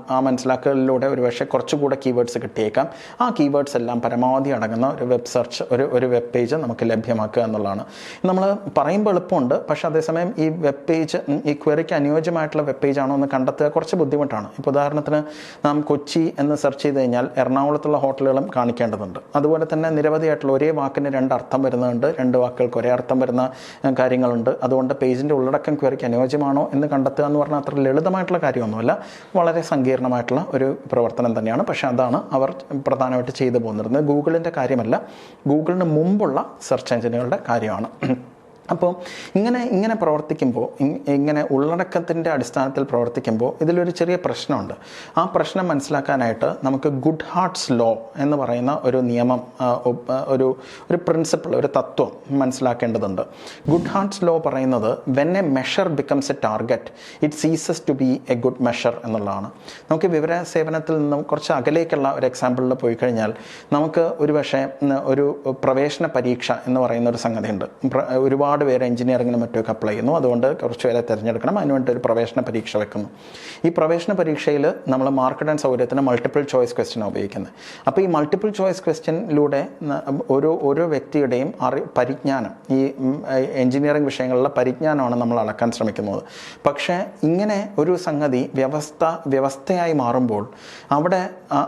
ആ മനസ്സിലാക്കലിലൂടെ ഒരുപക്ഷെ കുറച്ചുകൂടെ കീവേഡ്സ് കിട്ടിയേക്കാം. ആ കീവേഡ്സ് എല്ലാം പരമാവധി അടങ്ങുന്ന ഒരു വെബ് സെർച്ച് ഒരു ഒരു വെബ് പേജ് നമുക്ക് ലഭ്യമാക്കുക എന്നുള്ളതാണ്. നമ്മൾ പറയുമ്പോൾ എളുപ്പമുണ്ട്. പക്ഷേ അതേസമയം ഈ വെബ് പേജ് ഈ ക്വറിക്ക് അനുയോജ്യമായിട്ടുള്ള വെബ് പേജ് ആണോ എന്ന് കണ്ടെത്തുക കുറച്ച് ബുദ്ധിമുട്ടാണ്. ഇപ്പോൾ ഉദാഹരണത്തിന് നാം കൊച്ചി എന്ന് സെർച്ച് ചെയ്ത് കഴിഞ്ഞാൽ എറണാകുളത്തുള്ള ഹോട്ടലുകളും കാണിക്കേണ്ടതുണ്ട്. അതുപോലെ തന്നെ നിരവധിയായിട്ടുള്ള ഒരേ വാക്കിന് രണ്ട് അർത്ഥം വരുന്നുണ്ട് രണ്ട് വാക്കുകൾക്ക് ഒരേ അർത്ഥം വരുന്ന കാര്യങ്ങളുണ്ട്. അതുകൊണ്ട് പേജിന്റെ ഉള്ളടക്കം ക്വയറിക്ക് അനുയോജ്യമാണോ എന്ന് കണ്ടെത്തുക എന്ന് പറഞ്ഞാൽ അത്ര ലളിതമായിട്ടുള്ള കാര്യമൊന്നുമല്ല. വളരെ സങ്കീർണമായിട്ടുള്ള ഒരു പ്രവർത്തനം തന്നെയാണ്. പക്ഷേ അതാണ് അവർ പ്രധാനമായിട്ട് ചെയ്തു പോകുന്നത്. ഗൂഗിളിന്റെ കാര്യമല്ല ഗൂഗിളിന് മുമ്പുള്ള സെർച്ച് എഞ്ചിനുകളുടെ കാര്യമാണ്. അപ്പോൾ ഇങ്ങനെ ഇങ്ങനെ പ്രവർത്തിക്കുമ്പോൾ ഇങ്ങനെ ഉള്ളടക്കത്തിന്റെ അടിസ്ഥാനത്തിൽ പ്രവർത്തിക്കുമ്പോൾ ഇതിലൊരു ചെറിയ പ്രശ്നമുണ്ട്. ആ പ്രശ്നം മനസ്സിലാക്കാനായിട്ട് നമുക്ക് ഗുഡ് ഹാർട്ട്സ് ലോ എന്ന് പറയുന്ന ഒരു നിയമം ഒരു ഒരു പ്രിൻസിപ്പിൾ ഒരു തത്വം മനസ്സിലാക്കേണ്ടതുണ്ട്. ഗുഡ് ഹാർട്ട്സ് ലോ പറയുന്നത് when a measure becomes a target it ceases to be a good measure എന്നുള്ളതാണ്. നമുക്ക് വിവര സേവനത്തിൽ നിന്നും കുറച്ച് അകലേക്കുള്ള ഒരു എക്സാമ്പിളിൽ പോയി കഴിഞ്ഞാൽ നമുക്ക് ഒരു പക്ഷേ ഒരു പ്രവേശന പരീക്ഷ എന്ന് പറയുന്ന ഒരു സംഗതിയുണ്ട്. പ്ര- ഒരുപാട് പേര് എഞ്ചിനീയറിങ്ങിനും മറ്റുമൊക്കെ അപ്ലൈ ചെയ്യുന്നു. അതുകൊണ്ട് കുറച്ച് പേരെ തിരഞ്ഞെടുക്കണം. അതിനുവേണ്ടി ഒരു പ്രവേശന പരീക്ഷ വെക്കുന്നു. ഈ പ്രവേശന പരീക്ഷയിൽ നമ്മൾ മാർക്കറ്റ് ആൻഡ് സൗകര്യത്തിന് മൾട്ടിപ്പിൾ ചോയ്സ് ക്വസ്റ്റ്യൻ ഉപയോഗിക്കുന്നത്. അപ്പോൾ ഈ മൾട്ടിപ്പിൾ ചോയ്സ് ക്വസ്റ്റ്യനിലൂടെ ഓരോ ഓരോ വ്യക്തിയുടെയും അറി പരിജ്ഞാനം ഈ എഞ്ചിനീയറിംഗ് വിഷയങ്ങളിലെ പരിജ്ഞാനമാണ് നമ്മൾ അളക്കാൻ ശ്രമിക്കുന്നത്. പക്ഷേ ഇങ്ങനെ ഒരു സംഗതി വ്യവസ്ഥ വ്യവസ്ഥയായി മാറുമ്പോൾ അവിടെ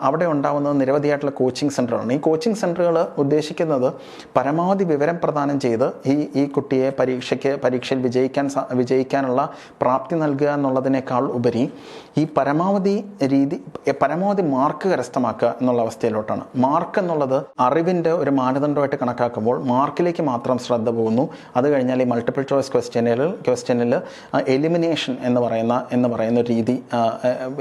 അവിടെ ഉണ്ടാകുന്നത് നിരവധിയായിട്ടുള്ള കോച്ചിങ് സെന്ററുകളാണ് ഈ കോച്ചിങ് സെന്ററുകൾ ഉദ്ദേശിക്കുന്നത് പരമാവധി വിവരം പ്രദാനം ചെയ്ത് ഈ ഈ കുട്ടിയെ പരീക്ഷയ്ക്ക് പരീക്ഷയിൽ വിജയിക്കാൻ വിജയിക്കാനുള്ള പ്രാപ്തി നൽകുക എന്നുള്ളതിനേക്കാൾ ഉപരി ഈ പരമാവധി രീതി പരമാവധി മാർക്ക് കരസ്ഥമാക്കുക എന്നുള്ള അവസ്ഥയിലോട്ടാണ്. മാർക്ക് എന്നുള്ളത് അറിവിന്റെ ഒരു മാനദണ്ഡമായിട്ട് കണക്കാക്കുമ്പോൾ മാർക്കിലേക്ക് മാത്രം ശ്രദ്ധ പോകുന്നു. അത് കഴിഞ്ഞാൽ ഈ മൾട്ടിപ്പിൾ ചോയ്സ് ക്വസ്റ്റ്യനിൽ ക്വസ്റ്റ്യനിൽ എലിമിനേഷൻ എന്ന് പറയുന്ന എന്ന് പറയുന്ന രീതി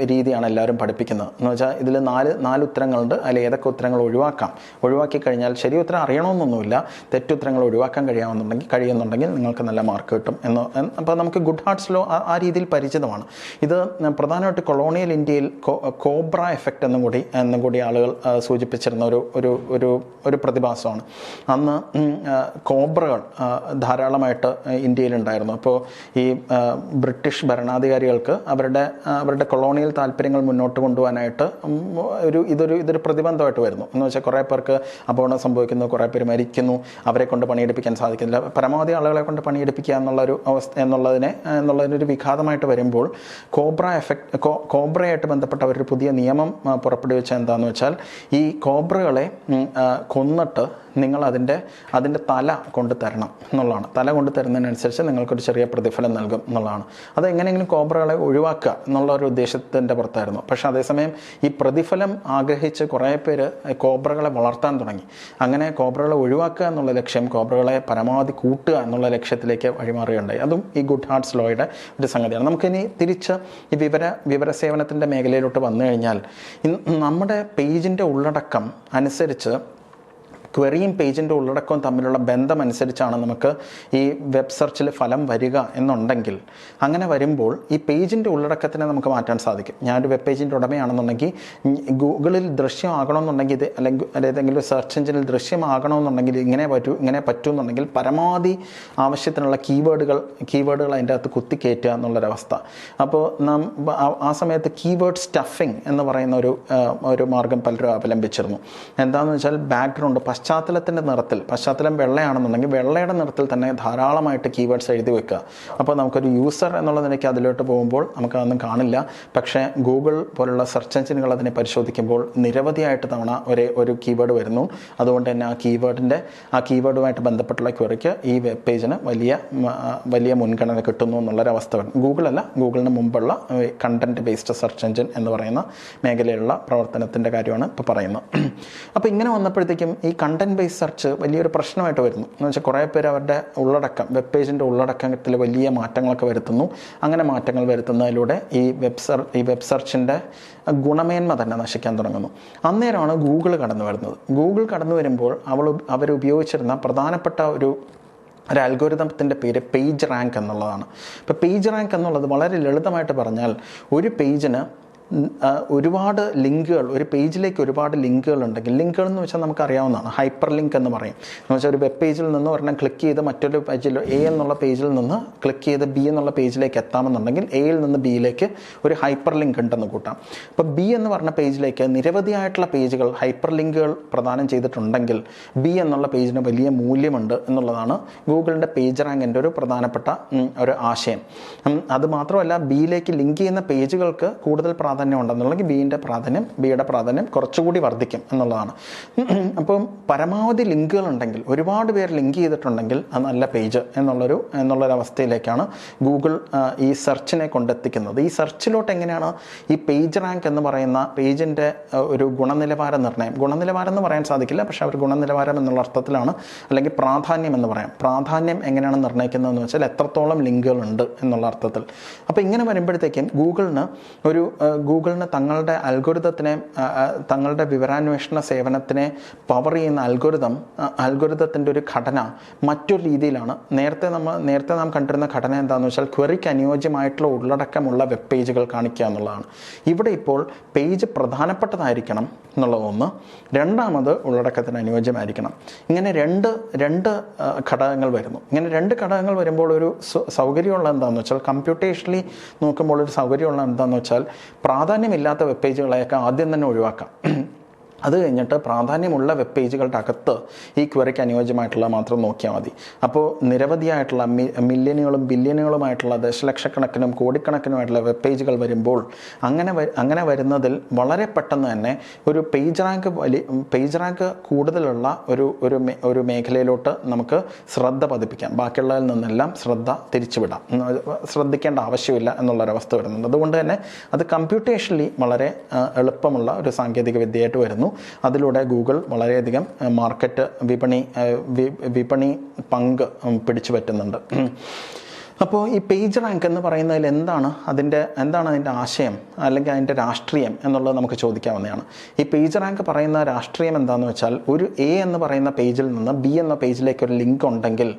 രീതിയാണ് എല്ലാവരും പഠിപ്പിക്കുന്നത്. എന്ന് വെച്ചാൽ ഇതിൽ നാല് നാല് ഉത്തരങ്ങളുണ്ട്. അതിൽ ഏതൊക്കെ ഉത്തരങ്ങൾ ഒഴിവാക്കാം? ഒഴിവാക്കി കഴിഞ്ഞാൽ ശരി ഉത്തരം അറിയണമെന്നൊന്നുമില്ല. തെറ്റുത്തരങ്ങൾ ഒഴിവാക്കാൻ കഴിയാവുന്നുണ്ടെങ്കിൽ കഴിയുന്നുണ്ടെങ്കിൽ നിങ്ങൾക്ക് നല്ല മാർക്ക് കിട്ടും എന്ന്. അപ്പോൾ നമുക്ക് ഗുഡ് ഹാർട്സ് ലോ ആ രീതിയിൽ പരിചിതമാണ്. ഇത് പ്രധാനമായിട്ട് കൊളോണിയൽ ഇന്ത്യയിൽ കോബ്ര എഫക്റ്റ് എന്നും കൂടി എന്നും കൂടി ആളുകൾ സൂചിപ്പിച്ചിരുന്ന ഒരു ഒരു ഒരു ഒരു പ്രതിഭാസമാണ്. അന്ന് കോബ്രകൾ ധാരാളമായിട്ട് ഇന്ത്യയിൽ ഉണ്ടായിരുന്നു അപ്പോൾ ഈ ബ്രിട്ടീഷ് ഭരണാധികാരികൾക്ക് അവരുടെ അവരുടെ കൊളോണിയൽ താല്പര്യങ്ങൾ മുന്നോട്ട് കൊണ്ടുപോകാനായിട്ട് ഒരു ഇതൊരു ഇതൊരു പ്രതിബന്ധമായിട്ട് വരുന്നു. എന്ന് വെച്ചാൽ കുറേ പേർക്ക് അപകടം സംഭവിക്കുന്നു കുറേ പേര് മരിക്കുന്നു അവരെ കൊണ്ട് പണിയെടുപ്പിക്കാൻ സാധിക്കുന്നില്ല. പരമാവധി ആളുകളെ കൊണ്ട് പണിയെടുപ്പിക്കുക എന്നുള്ളൊരു അവസ്ഥ എന്നുള്ളതിനെ എന്നുള്ളതിനൊരു വിഘാതമായിട്ട് വരുമ്പോൾ കോബ്ര എഫക്ട് കോബ്രയായിട്ട് ബന്ധപ്പെട്ട ഒരു പുതിയ നിയമം പുറപ്പെടുവിച്ച എന്താണെന്ന് വെച്ചാൽ ഈ കോബ്രകളെ കൊന്നിട്ട് നിങ്ങൾ അതിന്റെ അതിന്റെ തല കൊണ്ട് തരണം എന്നുള്ളതാണ്. തല കൊണ്ട് തരുന്നതിനനുസരിച്ച് നിങ്ങൾക്കൊരു ചെറിയ പ്രതിഫലം നൽകും എന്നുള്ളതാണ്. അത് എങ്ങനെയെങ്കിലും കോബ്രകളെ ഒഴിവാക്കുക എന്നുള്ള ഒരു ഉദ്ദേശത്തിന്റെ പുറത്തായിരുന്നു. പക്ഷേ അതേസമയം ഈ പ്രതിഫലം ആഗ്രഹിച്ച് കുറേ പേര് കോബ്രകളെ വളർത്താൻ തുടങ്ങി. അങ്ങനെ കോബ്രകളെ ഒഴിവാക്കുക എന്നുള്ള ലക്ഷ്യം കോബ്രകളെ പരമാവധി കൂട്ടുക എന്നുള്ള ലക്ഷ്യത്തിലേക്ക് വഴിമാറുകയുണ്ടായി. അതും ഈ ഗുഡ് ഹാർട്സ് ലോയുടെ ഒരു സംഗതിയാണ്. നമുക്കിനി തിരിച്ച് ഈ വിവര വിവരസേവനത്തിന്റെ മേഖലയിലോട്ട് വന്നു കഴിഞ്ഞാൽ നമ്മുടെ പേജിന്റെ ഉള്ളടക്കം അനുസരിച്ച് ക്വറിയും പേജിന്റെ ഉള്ളടക്കവും തമ്മിലുള്ള ബന്ധം അനുസരിച്ചാണ് നമുക്ക് ഈ വെബ് സെർച്ചിൽ ഫലം വരിക എന്നുണ്ടെങ്കിൽ. അങ്ങനെ വരുമ്പോൾ ഈ പേജിന്റെ ഉള്ളടക്കത്തിനെ നമുക്ക് മാറ്റാൻ സാധിക്കും. ഞാനൊരു വെബ് പേജിന്റെ ഉടമയാണെന്നുണ്ടെങ്കിൽ ഗൂഗിളിൽ ദൃശ്യമാകണമെന്നുണ്ടെങ്കിൽ ഇത് അല്ലെങ്കിൽ ഏതെങ്കിലും സെർച്ച് എഞ്ചിനിൽ ദൃശ്യമാകണമെന്നുണ്ടെങ്കിൽ ഇങ്ങനെ പറ്റൂ ഇങ്ങനെ പറ്റുമെന്നുണ്ടെങ്കിൽ പരമാവധി ആവശ്യത്തിനുള്ള കീവേഡുകൾ കീവേഡുകൾ അതിന്റെ അകത്ത് കുത്തിക്കയറ്റുക എന്നുള്ളൊരവസ്ഥ. അപ്പോൾ നാം ആ- സമയത്ത് കീവേഡ് സ്റ്റഫിംഗ് എന്ന് പറയുന്ന ഒരു ഒരു മാർഗം പലരും അവലംബിച്ചിരുന്നു. എന്താണെന്ന് വെച്ചാൽ ബാക്ക്ഗ്രൗണ്ട് പശ്ചാത്തലത്തിന്റെ നിറത്തിൽ പശ്ചാത്തലം വെള്ളയാണെന്നുണ്ടെങ്കിൽ വെള്ളയുടെ നിറത്തിൽ തന്നെ ധാരാളമായിട്ട് കീവേഡ്സ് എഴുതി വെക്കുക. അപ്പോൾ നമുക്കൊരു യൂസർ എന്നുള്ള നിലയ്ക്ക് അതിലോട്ട് പോകുമ്പോൾ നമുക്കതൊന്നും കാണില്ല. പക്ഷേ ഗൂഗിൾ പോലുള്ള സെർച്ച് എഞ്ചിനുകൾ അതിനെ പരിശോധിക്കുമ്പോൾ നിരവധിയായിട്ട് തവണ ഒരേ ഒരു കീവേഡ് വരുന്നു. അതുകൊണ്ട് തന്നെ ആ കീവേഡിന്റെ ആ കീവേഡുമായിട്ട് ബന്ധപ്പെട്ടുള്ള ക്വറിക്ക് ഈ വെബ് പേജിന് വലിയ വലിയ മുൻഗണന കിട്ടുന്നു എന്നുള്ളൊരവസ്ഥ വരും. അല്ല ഗൂഗിളിന് മുമ്പുള്ള കണ്ടന്റ് ബേസ്ഡ് സെർച്ച് എഞ്ചിൻ എന്ന് പറയുന്ന മേഖലയിലുള്ള പ്രവർത്തനത്തിന്റെ കാര്യമാണ് ഇപ്പോൾ പറയുന്നത്. അപ്പോൾ ഇങ്ങനെ വന്നപ്പോഴത്തേക്കും ഈ കണ്ടന്റ് ബേസ് സെർച്ച് വലിയൊരു പ്രശ്നമായിട്ട് വരുന്നു. എന്ന് വെച്ചാൽ കുറേ പേർ അവരുടെ ഉള്ളടക്കം വെബ് പേജിന്റെ ഉള്ളടക്കത്തിൽ വലിയ മാറ്റങ്ങളൊക്കെ വരുത്തുന്നു. അങ്ങനെ മാറ്റങ്ങൾ വരുത്തുന്നതിലൂടെ ഈ വെബ് സെർ ഈ വെബ് സെർച്ചിന്റെ ഗുണമേന്മ തന്നെ നശിക്കാൻ തുടങ്ങുന്നു. അന്നേരമാണ് ഗൂഗിൾ കടന്നു വരുന്നത്. ഗൂഗിൾ കടന്നു വരുമ്പോൾ അവൾ അവരുപയോഗിച്ചിരുന്ന പ്രധാനപ്പെട്ട ഒരു ഒരു അൽഗോരിതത്തിന്റെ പേര് പേജ് റാങ്ക് എന്നുള്ളതാണ്. ഇപ്പോൾ പേജ് റാങ്ക് എന്നുള്ളത് വളരെ ലളിതമായിട്ട് പറഞ്ഞാൽ ഒരു പേജിന് ഒരുപാട് ലിങ്കുകൾ ഒരു പേജിലേക്ക് ഒരുപാട് ലിങ്കുകൾ ഉണ്ടെങ്കിൽ ലിങ്കുകൾ എന്ന് വെച്ചാൽ നമുക്കറിയാവുന്നതാണ് ഹൈപ്പർ ലിങ്ക് എന്ന് പറയും. എന്ന് വെച്ചാൽ ഒരു വെബ് പേജിൽ നിന്ന് ഒരെണ്ണം ക്ലിക്ക് ചെയ്ത് മറ്റൊരു പേജിൽ എ എന്നുള്ള പേജിൽ നിന്ന് ക്ലിക്ക് ചെയ്ത് ബി എന്നുള്ള പേജിലേക്ക് എത്താമെന്നുണ്ടെങ്കിൽ എയിൽ നിന്ന് ബിയിലേക്ക് ഒരു ഹൈപ്പർ ലിങ്ക് ഉണ്ടെന്ന് കൂട്ടാം. അപ്പോൾ ബി എന്ന് പറഞ്ഞ പേജിലേക്ക് നിരവധിയായിട്ടുള്ള പേജുകൾ ഹൈപ്പർ ലിങ്കുകൾ പ്രദാനം ചെയ്തിട്ടുണ്ടെങ്കിൽ ബി എന്നുള്ള പേജിന് വലിയ മൂല്യമുണ്ട് എന്നുള്ളതാണ് ഗൂഗിളിന്റെ പേജ് റാങ്കിന്റെ ഒരു പ്രധാനപ്പെട്ട ഒരു ആശയം. അതുമാത്രമല്ല അത് മാത്രമല്ല ബിയിലേക്ക് ലിങ്ക് ചെയ്യുന്ന പേജുകൾക്ക് കൂടുതൽ പ്രാധാന്യം പ്രാധാന്യം ഉണ്ടെന്നുണ്ടെങ്കിൽ ബീന്റെ പ്രാധാന്യം ബിയുടെ പ്രാധാന്യം കുറച്ചുകൂടി വർദ്ധിക്കും എന്നുള്ളതാണ്. അപ്പം പരമാവധി ലിങ്കുകൾ ഉണ്ടെങ്കിൽ ഒരുപാട് പേർ ലിങ്ക് ചെയ്തിട്ടുണ്ടെങ്കിൽ അത് നല്ല പേജ് എന്നുള്ളൊരു എന്നുള്ളൊരവസ്ഥയിലേക്കാണ് ഗൂഗിൾ ഈ സെർച്ചിനെ കൊണ്ടെത്തിക്കുന്നത്. ഈ സെർച്ചിലോട്ട് എങ്ങനെയാണ് ഈ പേജ് റാങ്ക് എന്ന് പറയുന്ന പേജിന്റെ ഒരു ഗുണനിലവാര നിർണയം? ഗുണനിലവാരം എന്ന് പറയാൻ സാധിക്കില്ല പക്ഷേ അവർ ഗുണനിലവാരം എന്നുള്ള അർത്ഥത്തിലാണ് അല്ലെങ്കിൽ പ്രാധാന്യം എന്ന് പറയാം. പ്രാധാന്യം എങ്ങനെയാണ് നിർണയിക്കുന്നതെന്ന് വെച്ചാൽ എത്രത്തോളം ലിങ്കുകൾ ഉണ്ട് എന്നുള്ള അർത്ഥത്തിൽ. അപ്പോൾ ഇങ്ങനെ വരുമ്പോഴത്തേക്കും ഗൂഗിളിന് ഒരു ഗൂഗിളിന് തങ്ങളുടെ അൽഗോരിതത്തിനെ തങ്ങളുടെ വിവരാന്വേഷണ സേവനത്തിനെ പവർ ചെയ്യുന്ന അൽഗുരുതം അൽഗുരുതത്തിന്റെ ഒരു ഘടന മറ്റൊരു രീതിയിലാണ്. നേരത്തെ നമ്മൾ നേരത്തെ നാം കണ്ടിരുന്ന ഘടന എന്താണെന്ന് വെച്ചാൽ ക്വറിക്ക് അനുയോജ്യമായിട്ടുള്ള ഉള്ളടക്കമുള്ള വെബ് പേജുകൾ കാണിക്കുക എന്നുള്ളതാണ്. ഇവിടെ ഇപ്പോൾ പേജ് പ്രധാനപ്പെട്ടതായിരിക്കണം എന്നുള്ളതൊന്ന് രണ്ടാമത് ഉള്ളടക്കത്തിന് അനുയോജ്യമായിരിക്കണം. ഇങ്ങനെ രണ്ട് രണ്ട് ഘടകങ്ങൾ വരുന്നു. ഇങ്ങനെ രണ്ട് ഘടകങ്ങൾ വരുമ്പോൾ ഒരു സൗകര്യമുള്ള എന്താണെന്ന് വെച്ചാൽ കമ്പ്യൂട്ടേഷണലി നോക്കുമ്പോൾ ഒരു സൗകര്യമുള്ള എന്താണെന്ന് വെച്ചാൽ പ്രാധാന്യമില്ലാത്ത വെബ് പേജുകളെയൊക്കെ ആദ്യം തന്നെ ഒഴിവാക്കാം. അത് കഴിഞ്ഞിട്ട് പ്രാധാന്യമുള്ള വെബ് പേജുകളുടെ അകത്ത് ഈ ക്വറിക്ക് അനുയോജ്യമായിട്ടുള്ള മാത്രം നോക്കിയാൽ മതി. അപ്പോൾ നിരവധിയായിട്ടുള്ള മില്യനുകളും ബില്യനുകളുമായിട്ടുള്ള ദശലക്ഷക്കണക്കിനും കോടിക്കണക്കിനുമായിട്ടുള്ള വെബ് പേജുകൾ വരുമ്പോൾ അങ്ങനെ അങ്ങനെ വരുന്നതിൽ വളരെ പെട്ടെന്ന് തന്നെ ഒരു പേജ് റാങ്ക് വലി പേജ് റാങ്ക് കൂടുതലുള്ള ഒരു ഒരു ഒരു മേഖലയിലോട്ട് നമുക്ക് ശ്രദ്ധ പതിപ്പിക്കാം. ബാക്കിയുള്ളതിൽ നിന്നെല്ലാം ശ്രദ്ധ തിരിച്ചുവിടാം. ശ്രദ്ധിക്കേണ്ട ആവശ്യമില്ല എന്നുള്ളൊരവസ്ഥ വരുന്നുണ്ട്. അതുകൊണ്ട് തന്നെ അത് കമ്പ്യൂട്ടേഷണലി വളരെ എളുപ്പമുള്ള ഒരു സാങ്കേതിക വിദ്യയായിട്ട് വരുന്നു. അതിലൂടെ ഗൂഗിൾ വളരെയധികം മാർക്കറ്റ് വിപണി വിപണി പങ്ക് പിടിച്ചു പറ്റുന്നുണ്ട്. അപ്പോൾ ഈ പേജ് റാങ്ക് എന്ന് പറയുന്നതിൽ എന്താണ് അതിന്റെ എന്താണ് അതിന്റെ ആശയം അല്ലെങ്കിൽ അതിന്റെ രാഷ്ട്രീയം എന്നുള്ളത് നമുക്ക് ചോദിക്കാവുന്നതാണ്. ഈ പേജ് റാങ്ക് പറയുന്ന രാഷ്ട്രീയം എന്താണെന്ന് വെച്ചാൽ ഒരു എ എന്ന് പറയുന്ന പേജിൽ നിന്ന് ബി എന്ന പേജിലേക്ക് ഒരു ലിങ്ക് ഉണ്ടെങ്കിൽ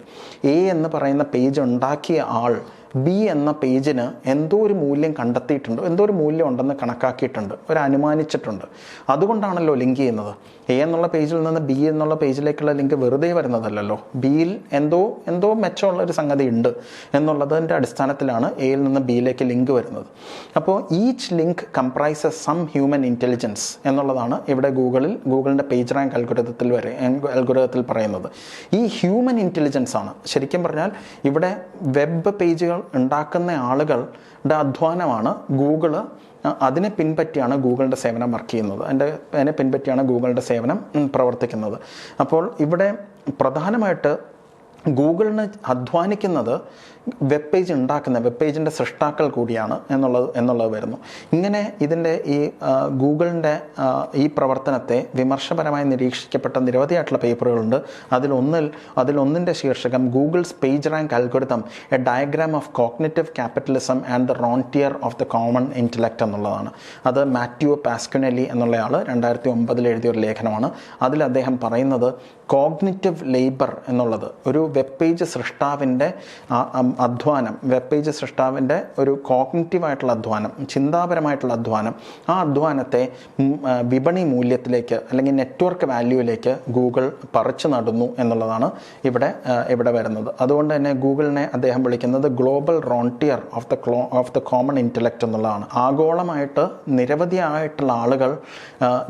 എ എന്ന് പറയുന്ന പേജ് ഉണ്ടാക്കിയ ആൾ ബി എന്ന പേജിന് എന്തോ ഒരു മൂല്യം കണ്ടെത്തിയിട്ടുണ്ട്. എന്തോ ഒരു മൂല്യം ഉണ്ടെന്ന് കണക്കാക്കിയിട്ടുണ്ട്. ഒരു അനുമാനിച്ചിട്ടുണ്ട്. അതുകൊണ്ടാണല്ലോ ലിങ്ക് ചെയ്യുന്നത്. എ എന്നുള്ള പേജിൽ നിന്ന് ബി എന്നുള്ള പേജിലേക്കുള്ള ലിങ്ക് വെറുതെ വരുന്നതല്ലല്ലോ. ബിയിൽ എന്തോ എന്തോ മെച്ചമുള്ള ഒരു സംഗതി ഉണ്ട് എന്നുള്ളതിന്റെ അടിസ്ഥാനത്തിലാണ് എയിൽ നിന്ന് ബിയിലേക്ക് ലിങ്ക് വരുന്നത്. അപ്പോൾ each link comprises some human intelligence എന്നുള്ളതാണ് ഇവിടെ ഗൂഗിളിൽ ഗൂഗിളിന്റെ പേജ് റാങ്ക് അൽഗുരതത്തിൽ വരെ അൽഗുരതത്തിൽ പറയുന്നത്. ഈ ഹ്യൂമൻ ഇന്റലിജൻസ് ആണ്. ശരിക്കും പറഞ്ഞാൽ ഇവിടെ വെബ് പേജുകൾ ഉണ്ടാക്കുന്ന ആളുകളുടെ അധ്വാനമാണ്. ഗൂഗിൾ അതിനെ പിൻപറ്റിയാണ് ഗൂഗിളിന്റെ സേവനം വർക്ക് ചെയ്യുന്നത്. അതിന്റെ അതിനെ പിൻപറ്റിയാണ് ഗൂഗിളിന്റെ സേവനം പ്രവർത്തിക്കുന്നത്. അപ്പോൾ ഇവിടെ പ്രധാനമായിട്ട് ഗൂഗിളിന് അധ്വാനിക്കുന്നത് വെബ് പേജ് ഉണ്ടാക്കുന്ന വെബ് പേജിന്റെ സൃഷ്ടാക്കൾ കൂടിയാണ് എന്നുള്ളത് എന്നുള്ളത് വരുന്നു. ഇങ്ങനെ ഇതിന്റെ ഈ ഗൂഗിളിന്റെ ഈ പ്രവർത്തനത്തെ വിമർശപരമായി നിരീക്ഷിക്കപ്പെട്ട നിരവധിയായിട്ടുള്ള പേപ്പറുകളുണ്ട്. അതിലൊന്നിൽ അതിലൊന്നിന്റെ ശീർഷകം Google's page rank algorithm a diagram of cognitive capitalism and the rentier of the common intellect എന്നുള്ളതാണ്. അത് മാത്യു പാസ്കുനലി എന്നുള്ളയാൾ രണ്ടായിരത്തി ഒമ്പതിൽ എഴുതിയ ഒരു ലേഖനമാണ്. അതിൽ അദ്ദേഹം പറയുന്നത് കോഗ്നിറ്റീവ് ലേബർ എന്നുള്ളത് ഒരു വെബ് പേജ് സൃഷ്ടാവിന്റെ അധ്വാനം വെബ് പേജ് സൃഷ്ടാവിന്റെ ഒരു കോഗ്നിറ്റീവ് ആയിട്ടുള്ള അധ്വാനം ചിന്താപരമായിട്ടുള്ള അധ്വാനം ആ അധ്വാനത്തെ വിപണി മൂല്യത്തിലേക്ക് അല്ലെങ്കിൽ നെറ്റ്വർക്ക് വാല്യൂവിലേക്ക് ഗൂഗിൾ പറിച്ചു നടുന്നു എന്നുള്ളതാണ് ഇവിടെ ഇവിടെ വരുന്നത്. അതുകൊണ്ട് തന്നെ ഗൂഗിളിനെ അദ്ദേഹം വിളിക്കുന്നത് global rentier of the claw of the common intellect എന്നുള്ളതാണ്. ആഗോളമായിട്ട് നിരവധിയായിട്ടുള്ള ആളുകൾ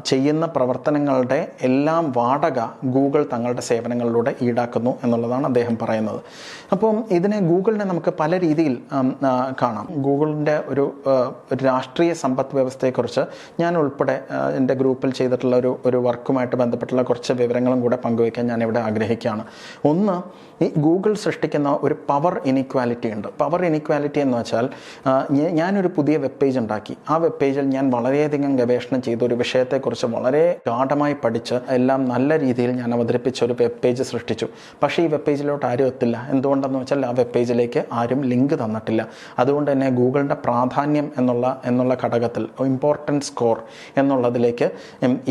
ചെയ്യുന്ന പ്രവർത്തനങ്ങളുടെ എല്ലാം വാടക ഗൂഗിൾ തങ്ങളുടെ സേവനങ്ങളിലൂടെ ഈടാക്കുന്നു എന്നുള്ളതാണ് അദ്ദേഹം പറയുന്നത്. അപ്പം ഇതിനെ ഗൂഗിളിനെ നമുക്ക് പല രീതിയിൽ കാണാം. ഗൂഗിളിന്റെ ഒരു രാഷ്ട്രീയ സമ്പദ് വ്യവസ്ഥയെക്കുറിച്ച് ഞാൻ ഉൾപ്പെടെ എന്റെ ഗ്രൂപ്പിൽ ചെയ്തിട്ടുള്ള ഒരു ഒരു വർക്കുമായിട്ട് ബന്ധപ്പെട്ടുള്ള കുറച്ച് വിവരങ്ങളും കൂടെ പങ്കുവയ്ക്കാൻ ഞാൻ ഇവിടെ ആഗ്രഹിക്കുകയാണ്. ഒന്ന് ഈ ഗൂഗിൾ സൃഷ്ടിക്കുന്ന ഒരു പവർ ഇനിക്വാലിറ്റി ഉണ്ട്. പവർ ഇനിക്വാലിറ്റി എന്ന് വെച്ചാൽ ഞാനൊരു പുതിയ വെബ് പേജ് ഉണ്ടാക്കി. ആ വെബ് പേജിൽ ഞാൻ വളരെയധികം ഗവേഷണം ചെയ്ത ഒരു വിഷയത്തെക്കുറിച്ച് വളരെ ഗാഠമായി പഠിച്ച് എല്ലാം നല്ല രീതിയിൽ ഞാൻ അവതരിപ്പിച്ച ഒരു വെബ് പേജ് സൃഷ്ടിച്ചു. പക്ഷേ ഈ വെബ് പേജിലോട്ട് ആരും എത്തില്ല. എന്തുകൊണ്ടെന്ന് വെച്ചാൽ ആ വെബ് പേജിലേക്ക് ആരും ലിങ്ക് തന്നിട്ടില്ല. അതുകൊണ്ട് തന്നെ ഗൂഗിളിന്റെ പ്രാധാന്യം എന്നുള്ള എന്നുള്ള ഘടകത്തിൽ ഇമ്പോർട്ടൻസ് സ്കോർ എന്നുള്ളതിലേക്ക്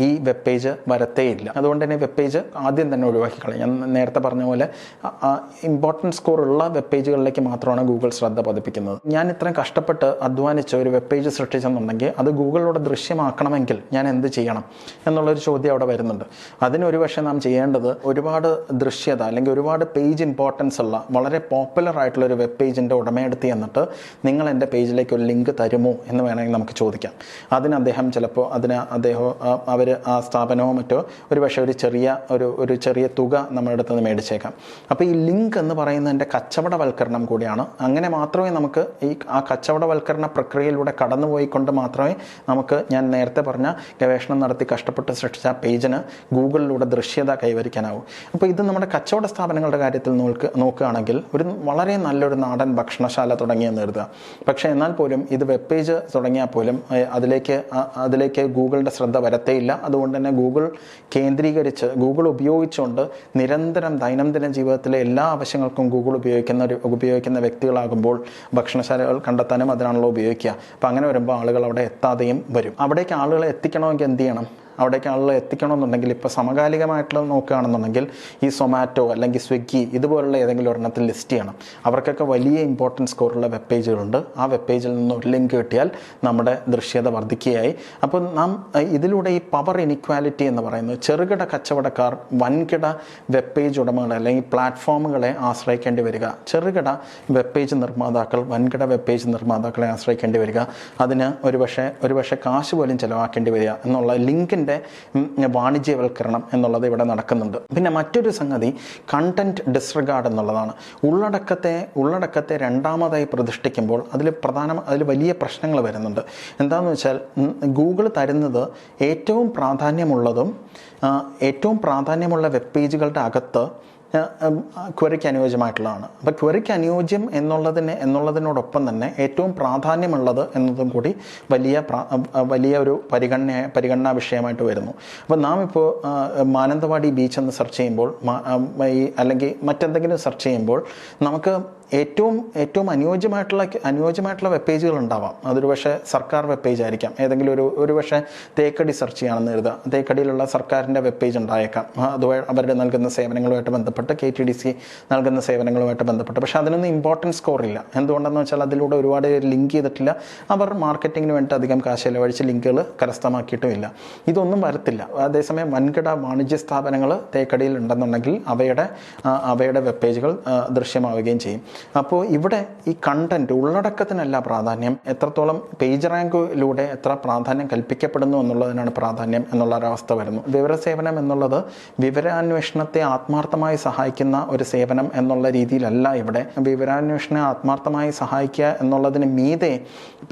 ഈ വെബ് പേജ് വരത്തേയില്ല. അതുകൊണ്ട് തന്നെ വെബ് പേജ് ആദ്യം തന്നെ ഒഴിവാക്കി കളയും ഞാൻ നേരത്തെ പറഞ്ഞ പോലെ ഇമ്പോർട്ടൻസ് സ്കോർ ഉള്ള വെബ് പേജുകളിലേക്ക് മാത്രമാണ് ഗൂഗിൾ ശ്രദ്ധ പതിപ്പിക്കുന്നത്. ഞാൻ ഇത്രയും കഷ്ടപ്പെട്ട് അധ്വാനിച്ച് ഒരു വെബ് പേജ് സൃഷ്ടിച്ചെന്നുണ്ടെങ്കിൽ അത് ഗൂഗിളിലൂടെ ദൃശ്യമാക്കണമെങ്കിൽ ഞാൻ എന്ത് ചെയ്യണം എന്നുള്ളൊരു ചോദ്യം അവിടെ വരുന്നുണ്ട്. അതിനൊരു പക്ഷേ നാം ചെയ്യേണ്ടത് ഒരുപാട് ദൃശ്യത അല്ലെങ്കിൽ ഒരുപാട് പേജ് ഇമ്പോർട്ടൻസ് ഉള്ള വളരെ പോപ്പുലർ ആയിട്ടുള്ള ഒരു വെബ് പേജിന്റെ ഉടമയെടുത്ത് എന്നിട്ട് നിങ്ങൾ എന്റെ പേജിലേക്ക് ഒരു ലിങ്ക് തരുമോ എന്ന് വേണമെങ്കിൽ നമുക്ക് ചോദിക്കാം. അതിന് അദ്ദേഹം ചിലപ്പോൾ അതിന് അദ്ദേഹം അവർ ആ സ്ഥാപനമോ മറ്റോ ഒരു പക്ഷേ ഒരു ചെറിയ ഒരു ഒരു ചെറിയ തുക നമ്മുടെ അടുത്ത് നിന്ന് മേടിച്ചേക്കാം. അപ്പോൾ ഈ ലിങ്ക് എന്ന് പറയുന്നതിന്റെ കച്ചവടവൽക്കരണം കൂടിയാണ്. അങ്ങനെ മാത്രമേ നമുക്ക് ഈ ആ കച്ചവടവൽക്കരണ പ്രക്രിയയിലൂടെ കടന്നുപോയിക്കൊണ്ട് മാത്രമേ നമുക്ക് ഞാൻ നേരത്തെ പറഞ്ഞ ഗവേഷണം നടത്തി കഷ്ടപ്പെട്ട് സൃഷ്ടിച്ച പേജിന് ഗൂഗിളിലൂടെ ദൃശ്യത കൈവരിക്കാനാവും. അപ്പോൾ ഇത് നമ്മുടെ കച്ചവട സ്ഥാപനങ്ങളുടെ കാര്യത്തിൽ നോക്ക് നോക്കുകയാണെങ്കിൽ ഒരു വളരെ നല്ലൊരു നാടൻ ഭക്ഷണശാല തുടങ്ങിയെന്ന് കരുതുക. പക്ഷേ എന്നാൽ പോലും ഇത് വെബ് പേജ് തുടങ്ങിയാൽ പോലും അതിലേക്ക് അതിലേക്ക് ഗൂഗിളിന്റെ ശ്രദ്ധ വരത്തേയില്ല. അതുകൊണ്ട് തന്നെ ഗൂഗിൾ കേന്ദ്രീകരിച്ച് ഗൂഗിൾ ഉപയോഗിച്ചുകൊണ്ട് നിരന്തരം ദൈനംദിന ജീവിതത്തിലെ എല്ലാ ആവശ്യങ്ങൾക്കും ഗൂഗിൾ ഉപയോഗിക്കുന്ന ഒരു ഉപയോഗിക്കുന്ന വ്യക്തികളാകുമ്പോൾ ഭക്ഷണശാലകൾ കണ്ടെത്താനും അതിനാണല്ലോ ഉപയോഗിക്കുക. അപ്പോൾ അങ്ങനെ വരുമ്പോൾ ആളുകൾ അവിടെ എത്താതെയും വരും. അവിടേക്ക് ആളുകളെ എത്തിക്കണമെങ്കിൽ എന്ത് ചെയ്യണം? അവിടേക്ക് ആളുകളെ എത്തിക്കണമെന്നുണ്ടെങ്കിൽ ഇപ്പോൾ സമകാലികമായിട്ടുള്ള നോക്കുകയാണെന്നുണ്ടെങ്കിൽ ഈ സൊമാറ്റോ അല്ലെങ്കിൽ സ്വിഗ്ഗി ഇതുപോലുള്ള ഏതെങ്കിലും ഒരെണ്ണത്തിൽ ലിസ്റ്റ് ചെയ്യണം. അവർക്കൊക്കെ വലിയ ഇമ്പോർട്ടൻസ് സ്കോറുള്ള വെബ് പേജുകളുണ്ട് ആ വെബ് പേജിൽ നിന്ന് ഒരു ലിങ്ക് കിട്ടിയാൽ നമ്മുടെ ദൃശ്യത വർദ്ധിക്കുകയായി. അപ്പോൾ നാം ഇതിലൂടെ ഈ പവർ ഇനിക്വാലിറ്റി എന്ന് പറയുന്നത് ചെറുകിട കച്ചവടക്കാർ വൻകിട വെബ് പേജ് ഉടമകളെ അല്ലെങ്കിൽ പ്ലാറ്റ്ഫോമുകളെ ആശ്രയിക്കേണ്ടി വരിക. ചെറുകിട വെബ് പേജ് നിർമ്മാതാക്കൾ വൻകിട വെബ് പേജ് നിർമ്മാതാക്കളെ ആശ്രയിക്കേണ്ടി വരിക. അതിന് ഒരുപക്ഷെ ഒരുപക്ഷെ കാശ് പോലും ചിലവാക്കേണ്ടി വരിക എന്നുള്ള ലിങ്കിന്റെ വാണിജ്യവൽക്കരണം എന്നുള്ളത് ഇവിടെ നടക്കുന്നുണ്ട്. പിന്നെ മറ്റൊരു സംഗതി കണ്ടന്റ് ഡിസ്റിഗാർഡ് എന്നുള്ളതാണ്. ഉള്ളടക്കത്തെ ഉള്ളടക്കത്തെ രണ്ടാമതായി പ്രതിഷ്ഠിക്കുമ്പോൾ അതിൽ പ്രധാന അതിൽ വലിയ പ്രശ്നങ്ങൾ വരുന്നുണ്ട്. എന്താണെന്ന് വെച്ചാൽ ഗൂഗിൾ തരുന്നത് ഏറ്റവും പ്രാധാന്യമുള്ളതും ഏറ്റവും പ്രാധാന്യമുള്ള വെബ് പേജുകളുടെ അകത്ത് ക്വറിക്ക് അനുയോജ്യമായിട്ടുള്ളതാണ്. അപ്പോൾ ക്വറിക്ക് അനുയോജ്യം എന്നുള്ളതിന് എന്നുള്ളതിനോടൊപ്പം തന്നെ ഏറ്റവും പ്രാധാന്യമുള്ളത് എന്നതും കൂടി വലിയ വലിയ ഒരു പരിഗണന പരിഗണനാ വിഷയമായിട്ട് വരുന്നു. അപ്പോൾ നാം ഇപ്പോൾ മാനന്തവാടി ബീച്ച് എന്ന് സെർച്ച് ചെയ്യുമ്പോൾ ഈ അല്ലെങ്കിൽ മറ്റെന്തെങ്കിലും സെർച്ച് ചെയ്യുമ്പോൾ നമുക്ക് ഏറ്റവും ഏറ്റവും അനുയോജ്യമായിട്ടുള്ള അനുയോജ്യമായിട്ടുള്ള വെബ് പേജുകൾ ഉണ്ടാവാം. അതൊരു പക്ഷേ സർക്കാർ വെബ് പേജ് ആയിരിക്കാം. ഏതെങ്കിലും ഒരു ഒരു പക്ഷേ തേക്കടി സെർച്ച് ചെയ്യാണെന്ന് കരുതുക. തേക്കടിയിലുള്ള സർക്കാരിന്റെ വെബ് പേജ് ഉണ്ടായേക്കാം അതുവഴി അവരുടെ നൽകുന്ന സേവനങ്ങളുമായിട്ട് ബന്ധപ്പെട്ട് കെ ടി ഡി സി നൽകുന്ന സേവനങ്ങളുമായിട്ട് ബന്ധപ്പെട്ട്. പക്ഷേ അതിനൊന്നും ഇമ്പോർട്ടൻസ് സ്കോർ ഇല്ല. എന്തുകൊണ്ടെന്ന് വെച്ചാൽ അതിലൂടെ ഒരുപാട് ലിങ്ക് ചെയ്തിട്ടില്ല. അവർ മാർക്കറ്റിങ്ങിന് വേണ്ടി അധികം കാശ് ചെലവഴിച്ച് ലിങ്കുകൾ കരസ്ഥമാക്കിയിട്ടുമില്ല. ഇതൊന്നും വരത്തില്ല. അതേസമയം വൻകിട വാണിജ്യ സ്ഥാപനങ്ങൾ തേക്കടിയിൽ ഉണ്ടെന്നുണ്ടെങ്കിൽ അവയുടെ അവയുടെ വെബ് പേജുകൾ ദൃശ്യമാവുകയും ചെയ്യും. അപ്പോൾ ഇവിടെ ഈ കണ്ടന്റ് ഉള്ളടക്കത്തിനല്ല പ്രാധാന്യം. എത്രത്തോളം പേജ് റാങ്കിലൂടെ എത്ര പ്രാധാന്യം കൽപ്പിക്കപ്പെടുന്നു എന്നുള്ളതിനാണ് പ്രാധാന്യം എന്നുള്ള ഒരവസ്ഥ വരുന്നു. വിവരസേവനം എന്നുള്ളത് വിവരാന്വേഷണത്തെ ആത്മാർത്ഥമായി സഹായിക്കുന്ന ഒരു സേവനം എന്നുള്ള രീതിയിലല്ല ഇവിടെ. വിവരാന്വേഷണം ആത്മാർത്ഥമായി സഹായിക്കുക എന്നുള്ളതിന് മീതെ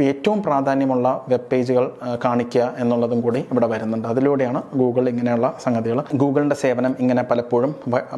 ഏറ്റവും പ്രാധാന്യമുള്ള വെബ് പേജുകൾ കാണിക്കുക എന്നുള്ളതും കൂടി ഇവിടെ വരുന്നുണ്ട്. അതിലൂടെയാണ് ഗൂഗിൾ ഇങ്ങനെയുള്ള സംഗതികൾ. ഗൂഗിളിന്റെ സേവനം ഇങ്ങനെ പലപ്പോഴും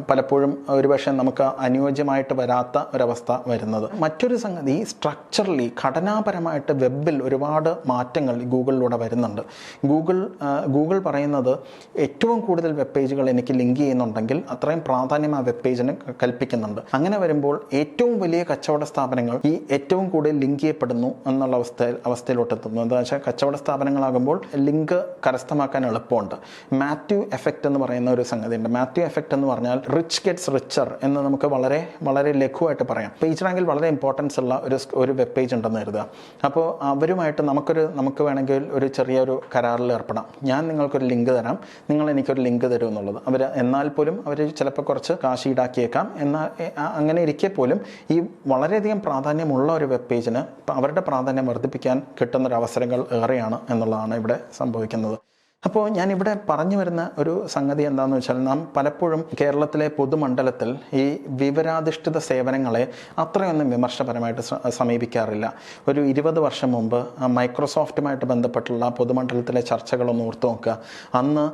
പലപ്പോഴും ഒരുപക്ഷെ നമുക്ക് അനുയോജ്യമായിട്ട് വരാത്ത ഒരവസ്ഥ വരുന്നത്. മറ്റൊരു സംഗതി സ്ട്രക്ചറലി ഘടനാപരമായിട്ട് വെബിൽ ഒരുപാട് മാറ്റങ്ങൾ ഗൂഗിളിലൂടെ വരുന്നുണ്ട്. ഗൂഗിൾ ഗൂഗിൾ പറയുന്നത് ഏറ്റവും കൂടുതൽ വെബ് പേജുകൾ എനിക്ക് ലിങ്ക് ചെയ്യുന്നുണ്ടെങ്കിൽ അത്രയും പ്രാധാന്യം ആ വെബ് പേജിന് കൽപ്പിക്കുന്നുണ്ട്. അങ്ങനെ വരുമ്പോൾ ഏറ്റവും വലിയ കച്ചവട സ്ഥാപനങ്ങൾ ഈ ഏറ്റവും കൂടുതൽ ലിങ്ക് ചെയ്യപ്പെടുന്നു എന്നുള്ള അവസ്ഥ അവസ്ഥയിലോട്ട് എത്തുന്നു. എന്താ വെച്ചാൽ കച്ചവട സ്ഥാപനങ്ങളാകുമ്പോൾ ലിങ്ക് കരസ്ഥമാക്കാൻ എളുപ്പമുണ്ട്. മാത്യു എഫക്റ്റ് എന്ന് പറയുന്ന ഒരു സംഗതിയുണ്ട്. മാത്യു എഫക്റ്റ് എന്ന് പറഞ്ഞാൽ റിച്ച് ഗെറ്റ്സ് റിച്ചർ എന്ന് നമുക്ക് വളരെ വളരെ ലഘുവായിട്ട് പറയാം. പേജ് റാങ്കിൽ വളരെ ഇമ്പോർട്ടൻസ് ഉള്ള ഒരു ഒരു വെബ് പേജ് ഉണ്ടെന്ന് കരുതുക. അപ്പോൾ അവരുമായിട്ട് നമുക്കൊരു നമുക്ക് വേണമെങ്കിൽ ഒരു ചെറിയൊരു കരാറിൽ ഏർപ്പെടാം. ഞാൻ നിങ്ങൾക്കൊരു ലിങ്ക് തരാം. നിങ്ങൾ എനിക്കൊരു ലിങ്ക് തരും എന്നുള്ളത്. അവർ എന്നാൽ പോലും അവർ ചിലപ്പോൾ കുറച്ച് കാശ് ഈടാക്കിയേക്കാം. എന്നാൽ അങ്ങനെ ഇരിക്കെ പോലും ഈ വളരെയധികം പ്രാധാന്യമുള്ള ഒരു വെബ് പേജിന് അവരുടെ പ്രാധാന്യം വർദ്ധിപ്പിക്കാൻ കിട്ടുന്നൊരു അവസരങ്ങൾ ഏറെയാണ് എന്നുള്ളതാണ് ഇവിടെ സംഭവിക്കുന്നത്. അപ്പോൾ ഞാനിവിടെ പറഞ്ഞു വരുന്ന ഒരു സംഗതി എന്താണെന്ന് വെച്ചാൽ നാം പലപ്പോഴും കേരളത്തിലെ പൊതുമണ്ഡലത്തിൽ ഈ വിവരാധിഷ്ഠിത സേവനങ്ങളെ അത്രയൊന്നും വിമർശനപരമായിട്ട് സമീപിക്കാറില്ല. ഒരു ഇരുപത് വർഷം മുമ്പ് മൈക്രോസോഫ്റ്റുമായിട്ട് ബന്ധപ്പെട്ടുള്ള പൊതുമണ്ഡലത്തിലെ ചർച്ചകളൊന്ന് ഓർത്തു നോക്കുക. അന്ന്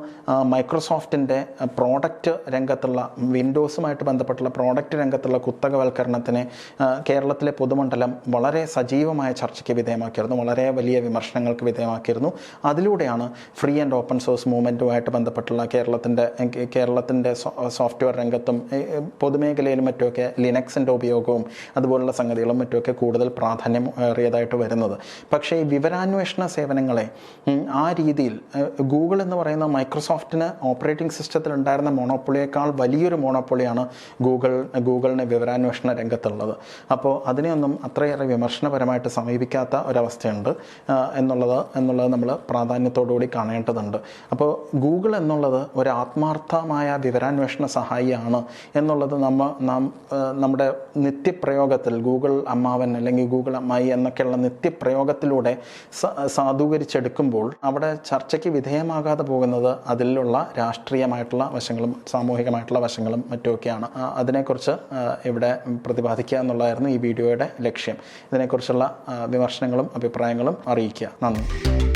മൈക്രോസോഫ്റ്റിന്റെ പ്രോഡക്റ്റ് രംഗത്തുള്ള വിൻഡോസുമായിട്ട് ബന്ധപ്പെട്ടുള്ള പ്രോഡക്റ്റ് രംഗത്തുള്ള കുത്തകവൽക്കരണത്തിന് കേരളത്തിലെ പൊതുമണ്ഡലം വളരെ സജീവമായ ചർച്ചയ്ക്ക് വിധേയമാക്കിയിരുന്നു വളരെ വലിയ വിമർശനങ്ങൾക്ക് വിധേയമാക്കിയിരുന്നു. അതിലൂടെയാണ് ഫ്രീ ആൻഡ് ഓപ്പൺ സോഴ്സ് മൂവ്മെന്റുമായിട്ട് ബന്ധപ്പെട്ടുള്ള കേരളത്തിന്റെ കേരളത്തിന്റെ സോഫ്റ്റ്വെയർ രംഗത്തും പൊതുമേഖലയിലും മറ്റുമൊക്കെ ലിനക്സിന്റെ ഉപയോഗവും അതുപോലുള്ള സംഗതികളും മറ്റുമൊക്കെ കൂടുതൽ പ്രാധാന്യം ഏറിയതായിട്ട് വരുന്നത്. പക്ഷേ ഈ വിവരാന്വേഷണ സേവനങ്ങളെ ആ രീതിയിൽ ഗൂഗിൾ എന്ന് പറയുന്ന മൈക്രോസോഫ്റ്റിന് ഓപ്പറേറ്റിംഗ് സിസ്റ്റത്തിൽ ഉണ്ടായിരുന്ന മോണോപ്പൊളിയേക്കാൾ വലിയൊരു മോണോപ്പൊളിയാണ് ഗൂഗിൾ ഗൂഗിളിന് വിവരാന്വേഷണ രംഗത്തുള്ളത്. അപ്പോൾ അതിനെയൊന്നും അത്രയേറെ വിമർശനപരമായിട്ട് സമീപിക്കാത്ത ഒരവസ്ഥയുണ്ട് എന്നുള്ളത് എന്നുള്ളത് നമ്മൾ പ്രാധാന്യത്തോടുകൂടി കാണേണ്ടതുണ്ട്. പറയുന്നുണ്ട് അപ്പോൾ ഗൂഗിൾ എന്നുള്ളത് ഒരു ആത്മാർത്ഥമായ വിവരാന്വേഷണ സഹായിയാണ് എന്നുള്ളത് നമ്മ നാം നമ്മുടെ നിത്യപ്രയോഗത്തിൽ ഗൂഗിൾ അമ്മാവൻ അല്ലെങ്കിൽ ഗൂഗിൾ അമ്മായി എന്നൊക്കെയുള്ള നിത്യപ്രയോഗത്തിലൂടെ സാധൂകരിച്ചെടുക്കുമ്പോൾ അവിടെ ചർച്ചയ്ക്ക് വിധേയമാകാതെ പോകുന്നത് അതിലുള്ള രാഷ്ട്രീയമായിട്ടുള്ള വശങ്ങളും സാമൂഹികമായിട്ടുള്ള വശങ്ങളും മറ്റുമൊക്കെയാണ്. അതിനെക്കുറിച്ച് ഇവിടെ പ്രതിപാദിക്കുക എന്നുള്ളതായിരുന്നു ഈ വീഡിയോയുടെ ലക്ഷ്യം. ഇതിനെക്കുറിച്ചുള്ള വിമർശനങ്ങളും അഭിപ്രായങ്ങളും അറിയിക്കുക. നന്ദി.